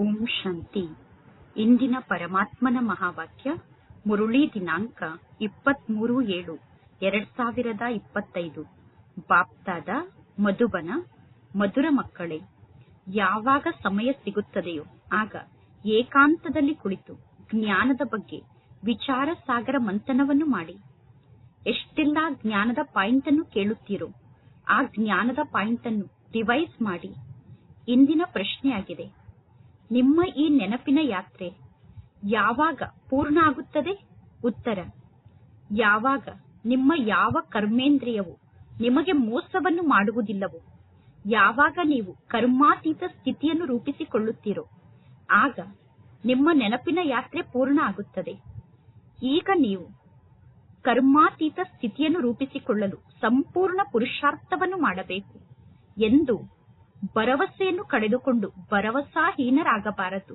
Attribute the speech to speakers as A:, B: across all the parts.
A: ಓಂ ಶಾಂತಿ. ಇಂದಿನ ಪರಮಾತ್ಮನ ಮಹಾವಾಕ್ಯ, ಮುರುಳಿ ದಿನಾಂಕ ಇಪ್ಪತ್ಮೂರು ಏಳು, ಎರಡ್ ಸಾವಿರದ ಇಪ್ಪತ್ತೈದು. ಬಾಪ್ತಾದ ಮಧುಬನ, ಮಧುರ ಮಕ್ಕಳೇ, ಯಾವಾಗ ಸಮಯ ಸಿಗುತ್ತದೆಯೋ ಆಗ ಏಕಾಂತದಲ್ಲಿ ಕುಳಿತು ಜ್ಞಾನದ ಬಗ್ಗೆ ವಿಚಾರ ಸಾಗರ ಮಂಥನವನ್ನು ಮಾಡಿ. ಎಷ್ಟೆಲ್ಲ ಜ್ಞಾನದ ಪಾಯಿಂಟ್ ಅನ್ನು ಕೇಳುತ್ತೀರೋ ಆ ಜ್ಞಾನದ ಪಾಯಿಂಟ್ ಅನ್ನು ರಿವೈಸ್ ಮಾಡಿ. ಇಂದಿನ ಪ್ರಶ್ನೆಯಾಗಿದೆ ನಿಮ್ಮ ಈ ನೆನಪಿನ ಯಾತ್ರೆ ಯಾವಾಗ ಪೂರ್ಣ ಆಗುತ್ತದೆ ಉತ್ತರ, ಯಾವಾಗ ನಿಮ್ಮ ಯಾವ ಕರ್ಮೇಂದ್ರಿಯವು ನಿಮಗೆ ಮೋಸವನ್ನು ಮಾಡುವುದಿಲ್ಲವೋ, ಯಾವಾಗ ನೀವು ಕರ್ಮಾತೀತ ಸ್ಥಿತಿಯನ್ನು ರೂಪಿಸಿಕೊಳ್ಳುತ್ತೀರೋ, ಆಗ ನಿಮ್ಮ ನೆನಪಿನ ಯಾತ್ರೆ ಪೂರ್ಣ ಆಗುತ್ತದೆ ಈಗ ನೀವು ಕರ್ಮಾತೀತ ಸ್ಥಿತಿಯನ್ನು ರೂಪಿಸಿಕೊಳ್ಳಲು ಸಂಪೂರ್ಣ ಪುರುಷಾರ್ಥವನ್ನು ಮಾಡಬೇಕು ಎಂದು ಭರವಸೆಯನ್ನು ಕಳೆದುಕೊಂಡು ಭರವಸಾಹೀನರಾಗಬಾರದು.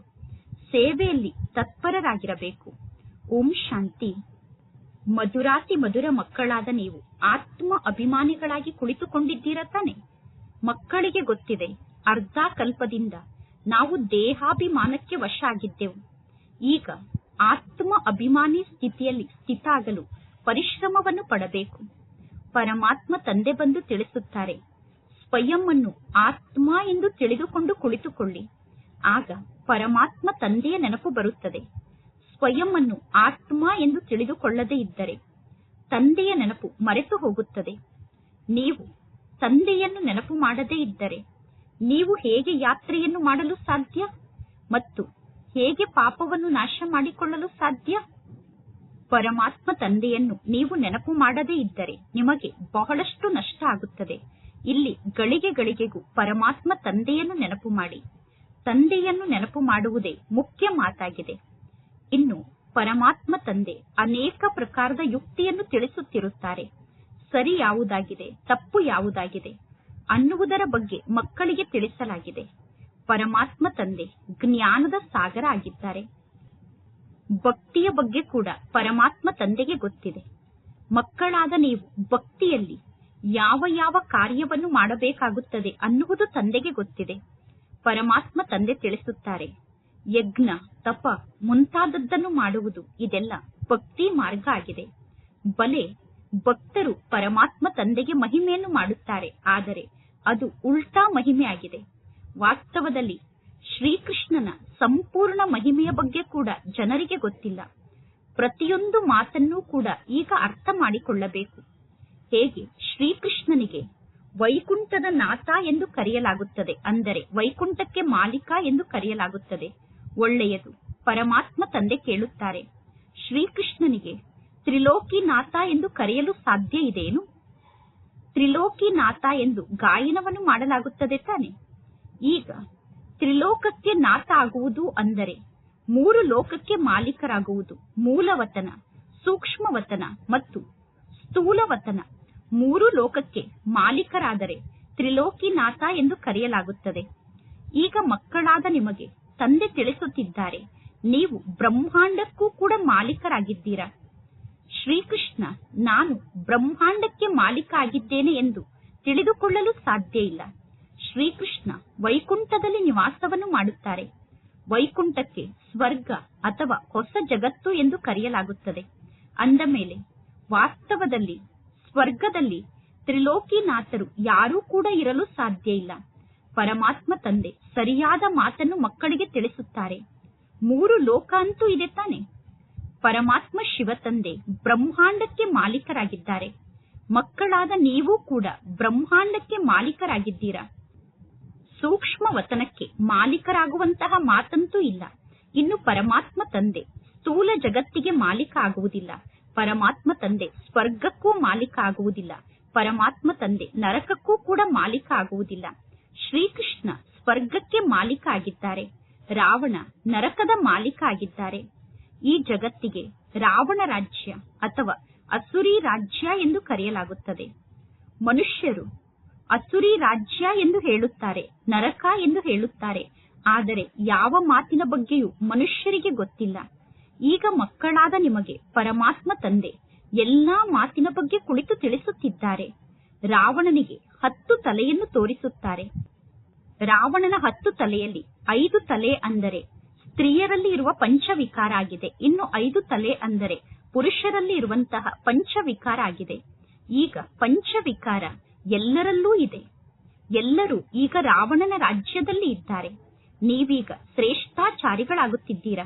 A: ಸೇವೆಯಲ್ಲಿ ತತ್ಪರರಾಗಿರಬೇಕು. ಓಂ ಶಾಂತಿ. ಮಧುರಾತಿ ಮಧುರ ಮಕ್ಕಳಾದ ನೀವು ಆತ್ಮ ಅಭಿಮಾನಿಗಳಾಗಿ ಕುಳಿತುಕೊಂಡಿದ್ದೀರ ತಾನೆ? ಮಕ್ಕಳಿಗೆ ಗೊತ್ತಿದೆ, ಅರ್ಧ ಕಲ್ಪದಿಂದ ನಾವು ದೇಹಾಭಿಮಾನಕ್ಕೆ ವಶ ಆಗಿದ್ದೆವು ಈಗ ಆತ್ಮ ಅಭಿಮಾನಿ ಸ್ಥಿತಿಯಲ್ಲಿ ಸ್ಥಿತಾಗಲು ಪರಿಶ್ರಮವನ್ನು ಪಡಬೇಕು. ಪರಮಾತ್ಮ ತಂದೆ ಬಂದು ತಿಳಿಸುತ್ತಾರೆ ಸ್ವಯಂ ಅನ್ನು ಆತ್ಮ ಎಂದು ತಿಳಿದುಕೊಂಡು ಕುಳಿತುಕೊಳ್ಳಿ. ಆಗ ಪರಮಾತ್ಮ ತಂದೆಯ ನೆನಪು ಬರುತ್ತದೆ. ಸ್ವಯಂ ಅನ್ನು ಆತ್ಮ ಎಂದು ತಿಳಿದುಕೊಳ್ಳದೇ ಇದ್ದರೆ ತಂದೆಯ ನೆನಪು ಮರೆತು ಹೋಗುತ್ತದೆ. ನೀವು ತಂದೆಯನ್ನು ನೆನಪು ಮಾಡದೇ ಇದ್ದರೆ ನೀವು ಹೇಗೆ ಯಾತ್ರೆಯನ್ನು ಮಾಡಲು ಸಾಧ್ಯ? ಮತ್ತು ಹೇಗೆ ಪಾಪವನ್ನು ನಾಶ ಮಾಡಿಕೊಳ್ಳಲು ಸಾಧ್ಯ? ಪರಮಾತ್ಮ ತಂದೆಯನ್ನು ನೀವು ನೆನಪು ಮಾಡದೇ ಇದ್ದರೆ ನಿಮಗೆ ಬಹಳಷ್ಟು ನಷ್ಟ ಆಗುತ್ತದೆ. ಇಲ್ಲಿ ಗಳಿಗೆ ಗಳಿಗೆಗೂ ಪರಮಾತ್ಮ ತಂದೆಯನ್ನು ನೆನಪು ಮಾಡಿ. ತಂದೆಯನ್ನು ನೆನಪು ಮಾಡುವುದೇ ಮುಖ್ಯ ಮಾತಾಗಿದೆ. ಇನ್ನು ಪರಮಾತ್ಮ ತಂದೆ ಅನೇಕ ಪ್ರಕಾರದ ಯುಕ್ತಿಯನ್ನು ತಿಳಿಸುತ್ತಿರುತ್ತಾರೆ. ಸರಿ ಯಾವುದಾಗಿದೆ, ತಪ್ಪು ಯಾವುದಾಗಿದೆ ಅನ್ನುವುದರ ಬಗ್ಗೆ ಮಕ್ಕಳಿಗೆ ತಿಳಿಸಲಾಗಿದೆ. ಪರಮಾತ್ಮ ತಂದೆ ಜ್ಞಾನದ ಸಾಗರ ಆಗಿದ್ದಾರೆ. ಭಕ್ತಿಯ ಬಗ್ಗೆ ಕೂಡ ಪರಮಾತ್ಮ ತಂದೆಗೆ ಗೊತ್ತಿದೆ. ಮಕ್ಕಳಾದ ನೀವು ಭಕ್ತಿಯಲ್ಲಿ ಯಾವ ಯಾವ ಕಾರ್ಯವನ್ನು ಮಾಡಬೇಕಾಗುತ್ತದೆ ಅನ್ನುವುದು ತಂದೆಗೆ ಗೊತ್ತಿದೆ. ಪರಮಾತ್ಮ ತಂದೆ ತಿಳಿಸುತ್ತಾರೆ, ಯಜ್ಞ, ತಪ ಮುಂತಾದದ್ದನ್ನು ಮಾಡುವುದು ಇದೆಲ್ಲ ಭಕ್ತಿ ಮಾರ್ಗ ಆಗಿದೆ. ಬಲೆ ಭಕ್ತರು ಪರಮಾತ್ಮ ತಂದೆಗೆ ಮಹಿಮೆಯನ್ನು ಮಾಡುತ್ತಾರೆ, ಆದರೆ ಅದು ಉಲ್ಟಾ ಮಹಿಮೆ ಆಗಿದೆ. ವಾಸ್ತವದಲ್ಲಿ ಶ್ರೀಕೃಷ್ಣನ ಸಂಪೂರ್ಣ ಮಹಿಮೆಯ ಬಗ್ಗೆ ಕೂಡ ಜನರಿಗೆ ಗೊತ್ತಿಲ್ಲ. ಪ್ರತಿಯೊಂದು ಮಾತನ್ನೂ ಕೂಡ ಈಗ ಅರ್ಥ ಮಾಡಿಕೊಳ್ಳಬೇಕು. ಹೇಗೆ? ಶ್ರೀಕೃಷ್ಣನಿಗೆ ವೈಕುಂಠದ ನಾಥ ಎಂದು ಕರೆಯಲಾಗುತ್ತದೆ. ಅಂದರೆ ವೈಕುಂಠಕ್ಕೆ ಮಾಲೀಕ ಎಂದು ಕರೆಯಲಾಗುತ್ತದೆ. ಒಳ್ಳೆಯದು. ಪರಮಾತ್ಮ ತಂದೆ ಕೇಳುತ್ತಾರೆ. ಶ್ರೀಕೃಷ್ಣನಿಗೆ ತ್ರಿಲೋಕಿನಾಥ ಎಂದು ಕರೆಯಲು ಸಾಧ್ಯ ಇದೆಯೇನು ತ್ರಿಲೋಕಿನಾಥ ಎಂದು ಗಾಯನವನ್ನು ಮಾಡಲಾಗುತ್ತದೆ ತಾನೆ. ಈಗ ತ್ರಿಲೋಕಕ್ಕೆ ನಾಥ ಆಗುವುದು ಅಂದರೆ ಮೂರು ಲೋಕಕ್ಕೆ ಮಾಲೀಕರಾಗುವುದು. ಮೂಲವತನ, ಸೂಕ್ಷ್ಮವತನ ಮತ್ತು ಸ್ಥೂಲವತನ. ಮೂರು ಲೋಕಕ್ಕೆ ಮಾಲೀಕರಾದರೆ ತ್ರಿಲೋಕಿನಾಥ ಎಂದು ಕರೆಯಲಾಗುತ್ತದೆ. ಈಗ ಮಕ್ಕಳಾದ ನಿಮಗೆ ತಂದೆ ತಿಳಿಸುತ್ತಿದ್ದಾರೆ, ನೀವು ಬ್ರಹ್ಮಾಂಡಕ್ಕೂ ಕೂಡ ಮಾಲೀಕರಾಗಿದ್ದೀರಾ? ಶ್ರೀಕೃಷ್ಣ, ನಾನು ಬ್ರಹ್ಮಾಂಡಕ್ಕೆ ಮಾಲೀಕ ಆಗಿದ್ದೇನೆ ಎಂದು ತಿಳಿದುಕೊಳ್ಳಲು ಸಾಧ್ಯ ಇಲ್ಲ. ಶ್ರೀಕೃಷ್ಣ ವೈಕುಂಠದಲ್ಲಿ ನಿವಾಸವನ್ನು ಮಾಡುತ್ತಾರೆ. ವೈಕುಂಠಕ್ಕೆ ಸ್ವರ್ಗ ಅಥವಾ ಹೊಸ ಜಗತ್ತು ಎಂದು ಕರೆಯಲಾಗುತ್ತದೆ. ಅಂದ ಮೇಲೆ ವಾಸ್ತವದಲ್ಲಿ ಸ್ವರ್ಗದಲ್ಲಿ ತ್ರಿಲೋಕಿನಾಥರು ಯಾರೂ ಕೂಡ ಇರಲು ಸಾಧ್ಯ ಇಲ್ಲ. ಪರಮಾತ್ಮ ತಂದೆ ಸರಿಯಾದ ಮಾತನ್ನು ಮಕ್ಕಳಿಗೆ ತಿಳಿಸುತ್ತಾರೆ. ಮೂರು ಲೋಕ ಅಂತೂ ಇದೆ ತಾನೆ. ಪರಮಾತ್ಮ ಶಿವ ತಂದೆ ಬ್ರಹ್ಮಾಂಡಕ್ಕೆ ಮಾಲೀಕರಾಗಿದ್ದಾರೆ. ಮಕ್ಕಳಾದ ನೀವು ಕೂಡ ಬ್ರಹ್ಮಾಂಡಕ್ಕೆ ಮಾಲೀಕರಾಗಿದ್ದೀರಾ? ಸೂಕ್ಷ್ಮ ವತನಕ್ಕೆ ಮಾಲೀಕರಾಗುವಂತಹ ಮಾತಂತೂ ಇಲ್ಲ. ಇನ್ನು ಪರಮಾತ್ಮ ತಂದೆ ಸ್ಥೂಲ ಜಗತ್ತಿಗೆ ಮಾಲೀಕ ಆಗುವುದಿಲ್ಲ. ಪರಮಾತ್ಮ ತಂದೆ ಸ್ವರ್ಗಕ್ಕೂ ಮಾಲೀಕ ಆಗುವುದಿಲ್ಲ ಪರಮಾತ್ಮ ತಂದೆ ನರಕಕ್ಕೂ ಕೂಡ ಮಾಲೀಕ ಆಗುವುದಿಲ್ಲ ಶ್ರೀಕೃಷ್ಣ ಸ್ವರ್ಗಕ್ಕೆ ಮಾಲೀಕ ಆಗಿದ್ದಾರೆ ರಾವಣ ನರಕದ ಮಾಲೀಕ ಆಗಿದ್ದಾರೆ ಈ ಜಗತ್ತಿಗೆ ರಾವಣ ರಾಜ್ಯ ಅಥವಾ ಅಸುರಿ ರಾಜ್ಯ ಎಂದು ಕರೆಯಲಾಗುತ್ತದೆ. ಮನುಷ್ಯರು ಅಸುರಿ ರಾಜ್ಯ ಎಂದು ಹೇಳುತ್ತಾರೆ, ನರಕ ಎಂದು ಹೇಳುತ್ತಾರೆ. ಆದರೆ ಯಾವ ಮಾತಿನ ಬಗ್ಗೆಯೂ ಮನುಷ್ಯರಿಗೆ ಗೊತ್ತಿಲ್ಲ. ಈಗ ಮಕ್ಕಳಾದ ನಿಮಗೆ ಪರಮಾತ್ಮ ತಂದೆ, ಎಲ್ಲಾ ಮಾತಿನ ಬಗ್ಗೆ ಕುಳಿತು ತಿಳಿಸುತ್ತಿದ್ದಾರೆ. ರಾವಣನಿಗೆ ಹತ್ತು ತಲೆಯನ್ನು ತೋರಿಸುತ್ತಾರೆ. ರಾವಣನ ಹತ್ತು ತಲೆಯಲ್ಲಿ ಐದು ತಲೆ ಅಂದರೆ ಸ್ತ್ರೀಯರಲ್ಲಿ ಇರುವ ಪಂಚವಿಕಾರ ಆಗಿದೆ. ಇನ್ನು ಐದು ತಲೆ ಅಂದರೆ ಪುರುಷರಲ್ಲಿ ಇರುವಂತಹ ಪಂಚವಿಕಾರ ಆಗಿದೆ. ಈಗ ಪಂಚವಿಕಾರ ಎಲ್ಲರಲ್ಲೂ ಇದೆ. ಎಲ್ಲರೂ ಈಗ ರಾವಣನ ರಾಜ್ಯದಲ್ಲಿ ಇದ್ದಾರೆ. ನೀವೀಗ ಶ್ರೇಷ್ಠಾಚಾರಿಗಳಾಗುತ್ತಿದ್ದೀರಾ?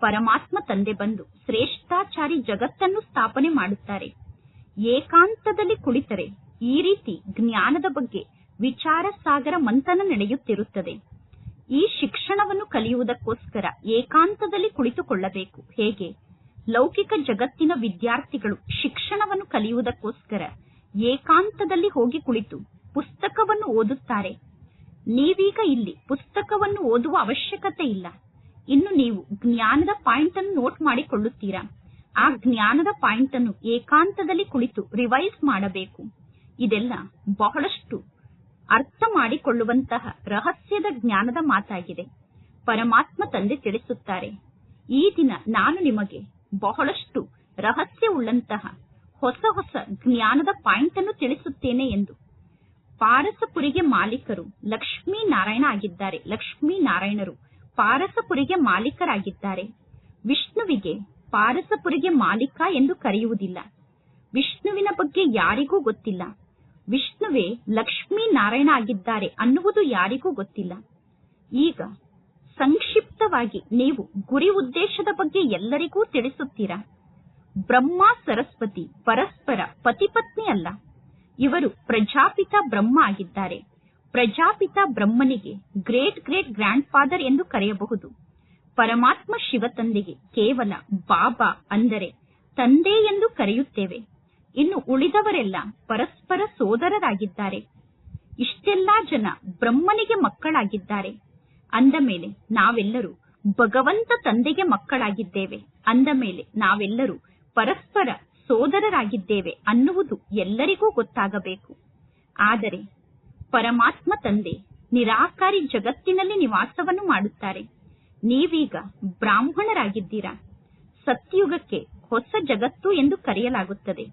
A: ಪರಮಾತ್ಮ ತಂದೆ ಬಂದು ಶ್ರೇಷ್ಠಾಚಾರಿ ಜಗತ್ತನ್ನು ಸ್ಥಾಪನೆ ಮಾಡುತ್ತಾರೆ. ಏಕಾಂತದಲ್ಲಿ ಕುಳಿತರೆ ಈ ರೀತಿ ಜ್ಞಾನದ ಬಗ್ಗೆ ವಿಚಾರ ಸಾಗರ ಮಂಥನ ನಡೆಯುತ್ತಿರುತ್ತದೆ. ಈ ಶಿಕ್ಷಣವನ್ನು ಕಲಿಯುವುದಕ್ಕೋಸ್ಕರ ಏಕಾಂತದಲ್ಲಿ ಕುಳಿತುಕೊಳ್ಳಬೇಕು. ಹೇಗೆ? ಲೌಕಿಕ ಜಗತ್ತಿನ ವಿದ್ಯಾರ್ಥಿಗಳು ಶಿಕ್ಷಣವನ್ನು ಕಲಿಯುವುದಕ್ಕೋಸ್ಕರ ಏಕಾಂತದಲ್ಲಿ ಹೋಗಿ ಕುಳಿತು ಪುಸ್ತಕವನ್ನು ಓದುತ್ತಾರೆ. ನೀವೀಗ ಇಲ್ಲಿ ಪುಸ್ತಕವನ್ನು ಓದುವ ಅವಶ್ಯಕತೆ ಇಲ್ಲ. ಇನ್ನು ನೀವು ಜ್ಞಾನದ ಪಾಯಿಂಟ್ ಅನ್ನು ನೋಟ್ ಮಾಡಿಕೊಳ್ಳುತ್ತೀರಾ? ಆ ಜ್ಞಾನದ ಪಾಯಿಂಟ್ ಅನ್ನು ಏಕಾಂತದಲ್ಲಿ ಕುಳಿತು ರಿವೈಸ್ ಮಾಡಬೇಕು. ಇದೆಲ್ಲ ಬಹಳಷ್ಟು ಅರ್ಥ ಮಾಡಿಕೊಳ್ಳುವಂತಹ ರಹಸ್ಯದ ಜ್ಞಾನದ ಮಾತಾಗಿದೆ. ಪರಮಾತ್ಮ ತಂದೆ ತಿಳಿಸುತ್ತಾರೆ, ಈ ದಿನ ನಾನು ನಿಮಗೆ ಬಹಳಷ್ಟು ರಹಸ್ಯ ಉಳ್ಳಂತಹ ಹೊಸ ಹೊಸ ಜ್ಞಾನದ ಪಾಯಿಂಟ್ ಅನ್ನು ತಿಳಿಸುತ್ತೇನೆ ಎಂದು. ಪಾರಸಪುರಿಗೆ ಮಾಲೀಕರು ಲಕ್ಷ್ಮೀ ನಾರಾಯಣ ಆಗಿದ್ದಾರೆ. ಲಕ್ಷ್ಮೀ ನಾರಾಯಣರು ಪಾರಸಪುರಿಗೆ ಮಾಲೀಕರಾಗಿದ್ದಾರೆ. ವಿಷ್ಣುವಿಗೆ ಪಾರಸಪುರಿಗೆ ಮಾಲೀಕ ಎಂದು ಕರೆಯುವುದಿಲ್ಲ. ವಿಷ್ಣುವಿನ ಬಗ್ಗೆ ಯಾರಿಗೂ ಗೊತ್ತಿಲ್ಲ. ವಿಷ್ಣುವೇ ಲಕ್ಷ್ಮೀ ನಾರಾಯಣ ಆಗಿದ್ದಾರೆ ಅನ್ನುವುದು ಯಾರಿಗೂ ಗೊತ್ತಿಲ್ಲ. ಈಗ ಸಂಕ್ಷಿಪ್ತವಾಗಿ ನೀವು ಗುರಿ ಉದ್ದೇಶದ ಬಗ್ಗೆ ಎಲ್ಲರಿಗೂ ತಿಳಿಸುತ್ತೀರಾ. ಬ್ರಹ್ಮ, ಸರಸ್ವತಿ ಪರಸ್ಪರ ಪತಿಪತ್ನಿ ಅಲ್ಲ. ಇವರು ಪ್ರಜಾಪಿತ ಬ್ರಹ್ಮ ಆಗಿದ್ದಾರೆ. ಪ್ರಜಾಪಿತ ಬ್ರಹ್ಮನಿಗೆ ಗ್ರೇಟ್ ಗ್ರೇಟ್ ಗ್ರ್ಯಾಂಡ್ ಫಾದರ್ ಎಂದು ಕರೆಯಬಹುದು. ಪರಮಾತ್ಮ ಶಿವ ತಂದೆಗೆ ಕೇವಲ ಬಾಬಾ ಅಂದರೆ ತಂದೆ ಎಂದು ಕರೆಯುತ್ತೇವೆ. ಇನ್ನು ಉಳಿದವರೆಲ್ಲ ಪರಸ್ಪರ ಸೋದರರಾಗಿದ್ದಾರೆ. ಇಷ್ಟೆಲ್ಲಾ ಜನ ಬ್ರಹ್ಮನಿಗೆ ಮಕ್ಕಳಾಗಿದ್ದಾರೆ. ಅಂದ ಮೇಲೆ ನಾವೆಲ್ಲರೂ ಭಗವಂತ ತಂದೆಗೆ ಮಕ್ಕಳಾಗಿದ್ದೇವೆ. ಅಂದ ಮೇಲೆ ನಾವೆಲ್ಲರೂ ಪರಸ್ಪರ ಸೋದರರಾಗಿದ್ದೇವೆ ಅನ್ನುವುದು ಎಲ್ಲರಿಗೂ ಗೊತ್ತಾಗಬೇಕು. ಆದರೆ ಪರಮಾತ್ಮ ತಂದೆ, ನಿರಾಕಾರಿ ಜಗತ್ತಿನಲ್ಲಿ ನಿವಾಸವನ್ನು ಮಾಡುತ್ತಾರೆ. ನೀವೀಗ ಬ್ರಾಹ್ಮಣರಾಗಿದ್ದೀರಾ? ಸತ್ಯುಗಕ್ಕೆ ಹೊಸ ಜಗತ್ತು ಎಂದು ಕರೆಯಲಾಗುತ್ತದೆ.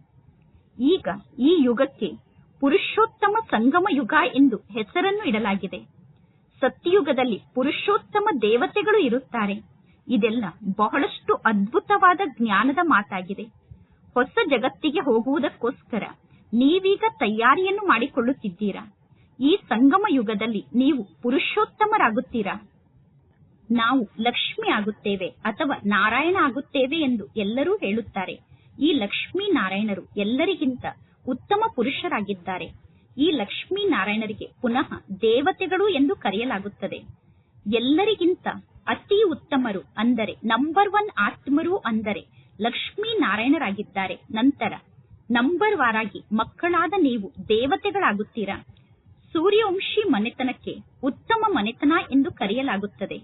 A: ಈಗ ಈ ಯುಗಕ್ಕೆ ಪುರುಷೋತ್ತಮ ಸಂಗಮ ಯುಗ ಎಂದು ಹೆಸರನ್ನು ಇಡಲಾಗಿದೆ. ಸತ್ಯಯುಗದಲ್ಲಿ ಪುರುಷೋತ್ತಮ ದೇವತೆಗಳು ಇರುತ್ತಾರೆ. ಇದೆಲ್ಲ ಬಹಳಷ್ಟು ಅದ್ಭುತವಾದ ಜ್ಞಾನದ ಮಾತಾಗಿದೆ. ಹೊಸ ಜಗತ್ತಿಗೆ ಹೋಗುವುದಕ್ಕೋಸ್ಕರ ನೀವೀಗ ತಯಾರಿಯನ್ನು ಮಾಡಿಕೊಳ್ಳುತ್ತಿದ್ದೀರಾ? ಈ ಸಂಗಮ ಯುಗದಲ್ಲಿ ನೀವು ಪುರುಷೋತ್ತಮರಾಗುತ್ತೀರಾ? ನಾವು ಲಕ್ಷ್ಮಿ ಆಗುತ್ತೇವೆ ಅಥವಾ ನಾರಾಯಣ ಆಗುತ್ತೇವೆ ಎಂದು ಎಲ್ಲರೂ ಹೇಳುತ್ತಾರೆ. ಈ ಲಕ್ಷ್ಮೀ ನಾರಾಯಣರು ಎಲ್ಲರಿಗಿಂತ ಉತ್ತಮ ಪುರುಷರಾಗಿದ್ದಾರೆ. ಈ ಲಕ್ಷ್ಮೀ ನಾರಾಯಣರಿಗೆ ಪುನಃ ದೇವತೆಗಳು ಎಂದು ಕರೆಯಲಾಗುತ್ತದೆ. ಎಲ್ಲರಿಗಿಂತ ಅತಿ ಉತ್ತಮರು ಅಂದರೆ ನಂಬರ್ ಒನ್ ಆತ್ಮರು ಅಂದರೆ ಲಕ್ಷ್ಮೀ ನಾರಾಯಣರಾಗಿದ್ದಾರೆ. ನಂತರ ನಂಬರ್ ವಾರಾಗಿ ಮಕ್ಕಳಾದ ನೀವು ದೇವತೆಗಳಾಗುತ್ತೀರಾ? ಸೂರ್ಯವಂಶಿ ಮನೆತನಕ್ಕೆ ಉತ್ತಮ ಮನೆತನ ಎಂದು ಕರೆಯಲಾಗುತ್ತದೆ.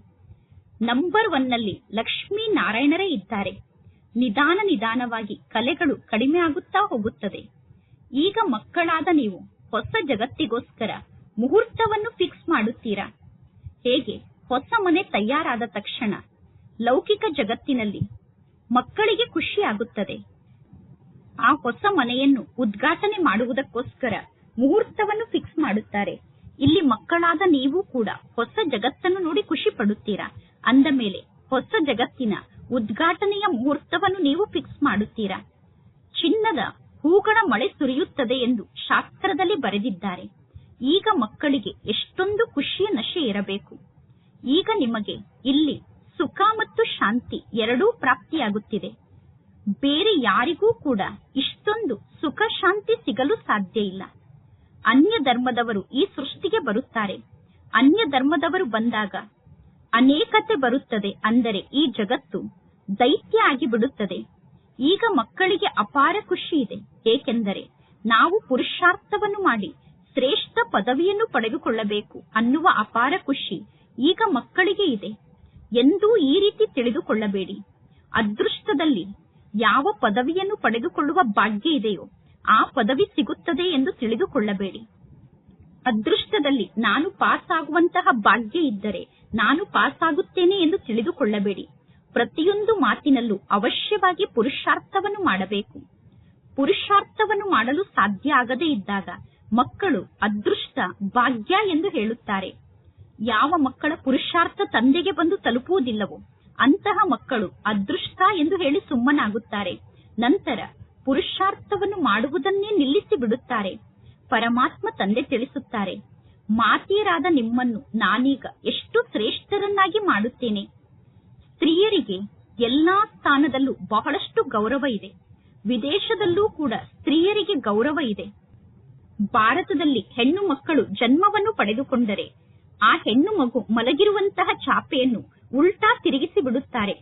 A: ನಂಬರ್ ಒನ್ನಲ್ಲಿ ಲಕ್ಷ್ಮೀ ನಾರಾಯಣರೇ ಇದ್ದಾರೆ. ನಿಧಾನ ನಿಧಾನವಾಗಿ ಕಲೆಗಳು ಕಡಿಮೆ ಆಗುತ್ತಾ ಹೋಗುತ್ತದೆ. ಈಗ ಮಕ್ಕಳಾದ ನೀವು ಹೊಸ ಜಗತ್ತಿಗೋಸ್ಕರ ಮುಹೂರ್ತವನ್ನು ಫಿಕ್ಸ್ ಮಾಡುತ್ತೀರಾ? ಹೇಗೆ? ಹೊಸ ಮನೆ ತಯಾರಾದ ತಕ್ಷಣ ಲೌಕಿಕ ಜಗತ್ತಿನಲ್ಲಿ ಮಕ್ಕಳಿಗೆ ಖುಷಿ ಆಗುತ್ತದೆ ಆ ಹೊಸ ಮನೆಯನ್ನು ಉದ್ಘಾಟನೆ ಮಾಡುವುದಕ್ಕೋಸ್ಕರ ಮುಹೂರ್ತವನ್ನು ಫಿಕ್ಸ್ ಮಾಡುತ್ತಾರೆ. ಇಲ್ಲಿ ಮಕ್ಕಳಾದ ನೀವು ಕೂಡ ಹೊಸ ಜಗತ್ತನ್ನು ನೋಡಿ ಖುಷಿ ಪಡುತ್ತೀರಾ? ಅಂದ ಮೇಲೆ ಹೊಸ ಜಗತ್ತಿನ ಉದ್ಘಾಟನೆಯ ಮುಹೂರ್ತವನ್ನು ನೀವು ಫಿಕ್ಸ್ ಮಾಡುತ್ತೀರಾ? ಚಿನ್ನದ ಹೂಗಳ ಮಳೆ ಸುರಿಯುತ್ತದೆ ಎಂದು ಶಾಸ್ತ್ರದಲ್ಲಿ ಬರೆದಿದ್ದಾರೆ. ಈಗ ಮಕ್ಕಳಿಗೆ ಎಷ್ಟೊಂದು ಖುಷಿಯ ನಶೆ ಇರಬೇಕು. ಈಗ ನಿಮಗೆ ಇಲ್ಲಿ ಸುಖ ಮತ್ತು ಶಾಂತಿ ಎರಡೂ ಪ್ರಾಪ್ತಿಯಾಗುತ್ತಿದೆ. ಬೇರೆ ಯಾರಿಗೂ ಕೂಡ ಇಷ್ಟೊಂದು ಸುಖ ಶಾಂತಿ ಸಿಗಲು ಸಾಧ್ಯ ಇಲ್ಲ. ಅನ್ಯ ಧರ್ಮದವರು ಈ ಸೃಷ್ಟಿಗೆ ಬರುತ್ತಾರೆ. ಅನ್ಯ ಧರ್ಮದವರು ಬಂದಾಗ ಅನೇಕತೆ ಬರುತ್ತದೆ ಅಂದರೆ ಈ ಜಗತ್ತು ದೈತ್ಯ ಆಗಿ ಬಿಡುತ್ತದೆ. ಈಗ ಮಕ್ಕಳಿಗೆ ಅಪಾರ ಖುಷಿ ಇದೆ. ಏಕೆಂದರೆ ನಾವು ಪುರುಷಾರ್ಥವನ್ನು ಮಾಡಿ ಶ್ರೇಷ್ಠ ಪದವಿಯನ್ನು ಪಡೆದುಕೊಳ್ಳಬೇಕು ಅನ್ನುವ ಅಪಾರ ಖುಷಿ ಈಗ ಮಕ್ಕಳಿಗೆ ಇದೆ. ಎಂದೂ ಈ ರೀತಿ ತಿಳಿದುಕೊಳ್ಳಬೇಡಿ. ಅದೃಷ್ಟದಲ್ಲಿ ಯಾವ ಪದವಿಯನ್ನು ಪಡೆದುಕೊಳ್ಳುವ ಭಾಗ್ಯ ಇದೆಯೋ ಆ ಪದವಿ ಸಿಗುತ್ತದೆ ಎಂದು ತಿಳಿದುಕೊಳ್ಳಬೇಡಿ. ಅದೃಷ್ಟದಲ್ಲಿ ನಾನು ಪಾಸ್ ಆಗುವಂತಹ ಭಾಗ್ಯ ಇದ್ದರೆ ನಾನು ಪಾಸ್ ಆಗುತ್ತೇನೆ ಎಂದು ತಿಳಿದುಕೊಳ್ಳಬೇಡಿ. ಪ್ರತಿಯೊಂದು ಮಾತಿನಲ್ಲೂ ಅವಶ್ಯವಾಗಿ ಪುರುಷಾರ್ಥವನ್ನು ಮಾಡಬೇಕು. ಪುರುಷಾರ್ಥವನ್ನು ಮಾಡಲು ಸಾಧ್ಯ ಆಗದೇ ಇದ್ದಾಗ ಮಕ್ಕಳು ಅದೃಷ್ಟ, ಭಾಗ್ಯ ಎಂದು ಹೇಳುತ್ತಾರೆ. ಯಾವ ಮಕ್ಕಳ ಪುರುಷಾರ್ಥ ತಂದೆಗೆ ಬಂದು ತಲುಪುವುದಿಲ್ಲವೋ ಅಂತಹ ಮಕ್ಕಳು ಅದೃಷ್ಟ ಎಂದು ಹೇಳಿ ಸುಮ್ಮನಾಗುತ್ತಾರೆ. ನಂತರ ಪುರುಷಾರ್ಥವನ್ನು ಮಾಡುವುದನ್ನೇ ನಿಲ್ಲಿಸಿ ಬಿಡುತ್ತಾರೆ ಪರಮಾತ್ಮ ತಂದೆ ತಿಳಿಸುತ್ತಾರೆ, ಮಾತೆಯರಾದ ನಿಮ್ಮನ್ನು ನಾನೀಗ ಎಷ್ಟು ಶ್ರೇಷ್ಠರನ್ನಾಗಿ ಮಾಡುತ್ತೇನೆ. ಸ್ತ್ರೀಯರಿಗೆ ಎಲ್ಲಾ ಸ್ಥಾನದಲ್ಲೂ ಬಹಳಷ್ಟು ಗೌರವ ಇದೆ. ವಿದೇಶದಲ್ಲೂ ಕೂಡ ಸ್ತ್ರೀಯರಿಗೆ ಗೌರವ ಇದೆ. ಭಾರತದಲ್ಲಿ ಹೆಣ್ಣು ಮಕ್ಕಳು ಜನ್ಮವನ್ನು ಪಡೆದುಕೊಂಡರೆ, ಆ ಹೆಣ್ಣು ಮಗು ಮಲಗಿರುವಂತಹ ಚಾಪೆಯನ್ನು ಉಲ್ಟಾ ತಿರುಗಿಸಿ ಬಿಡುತ್ತಾರೆ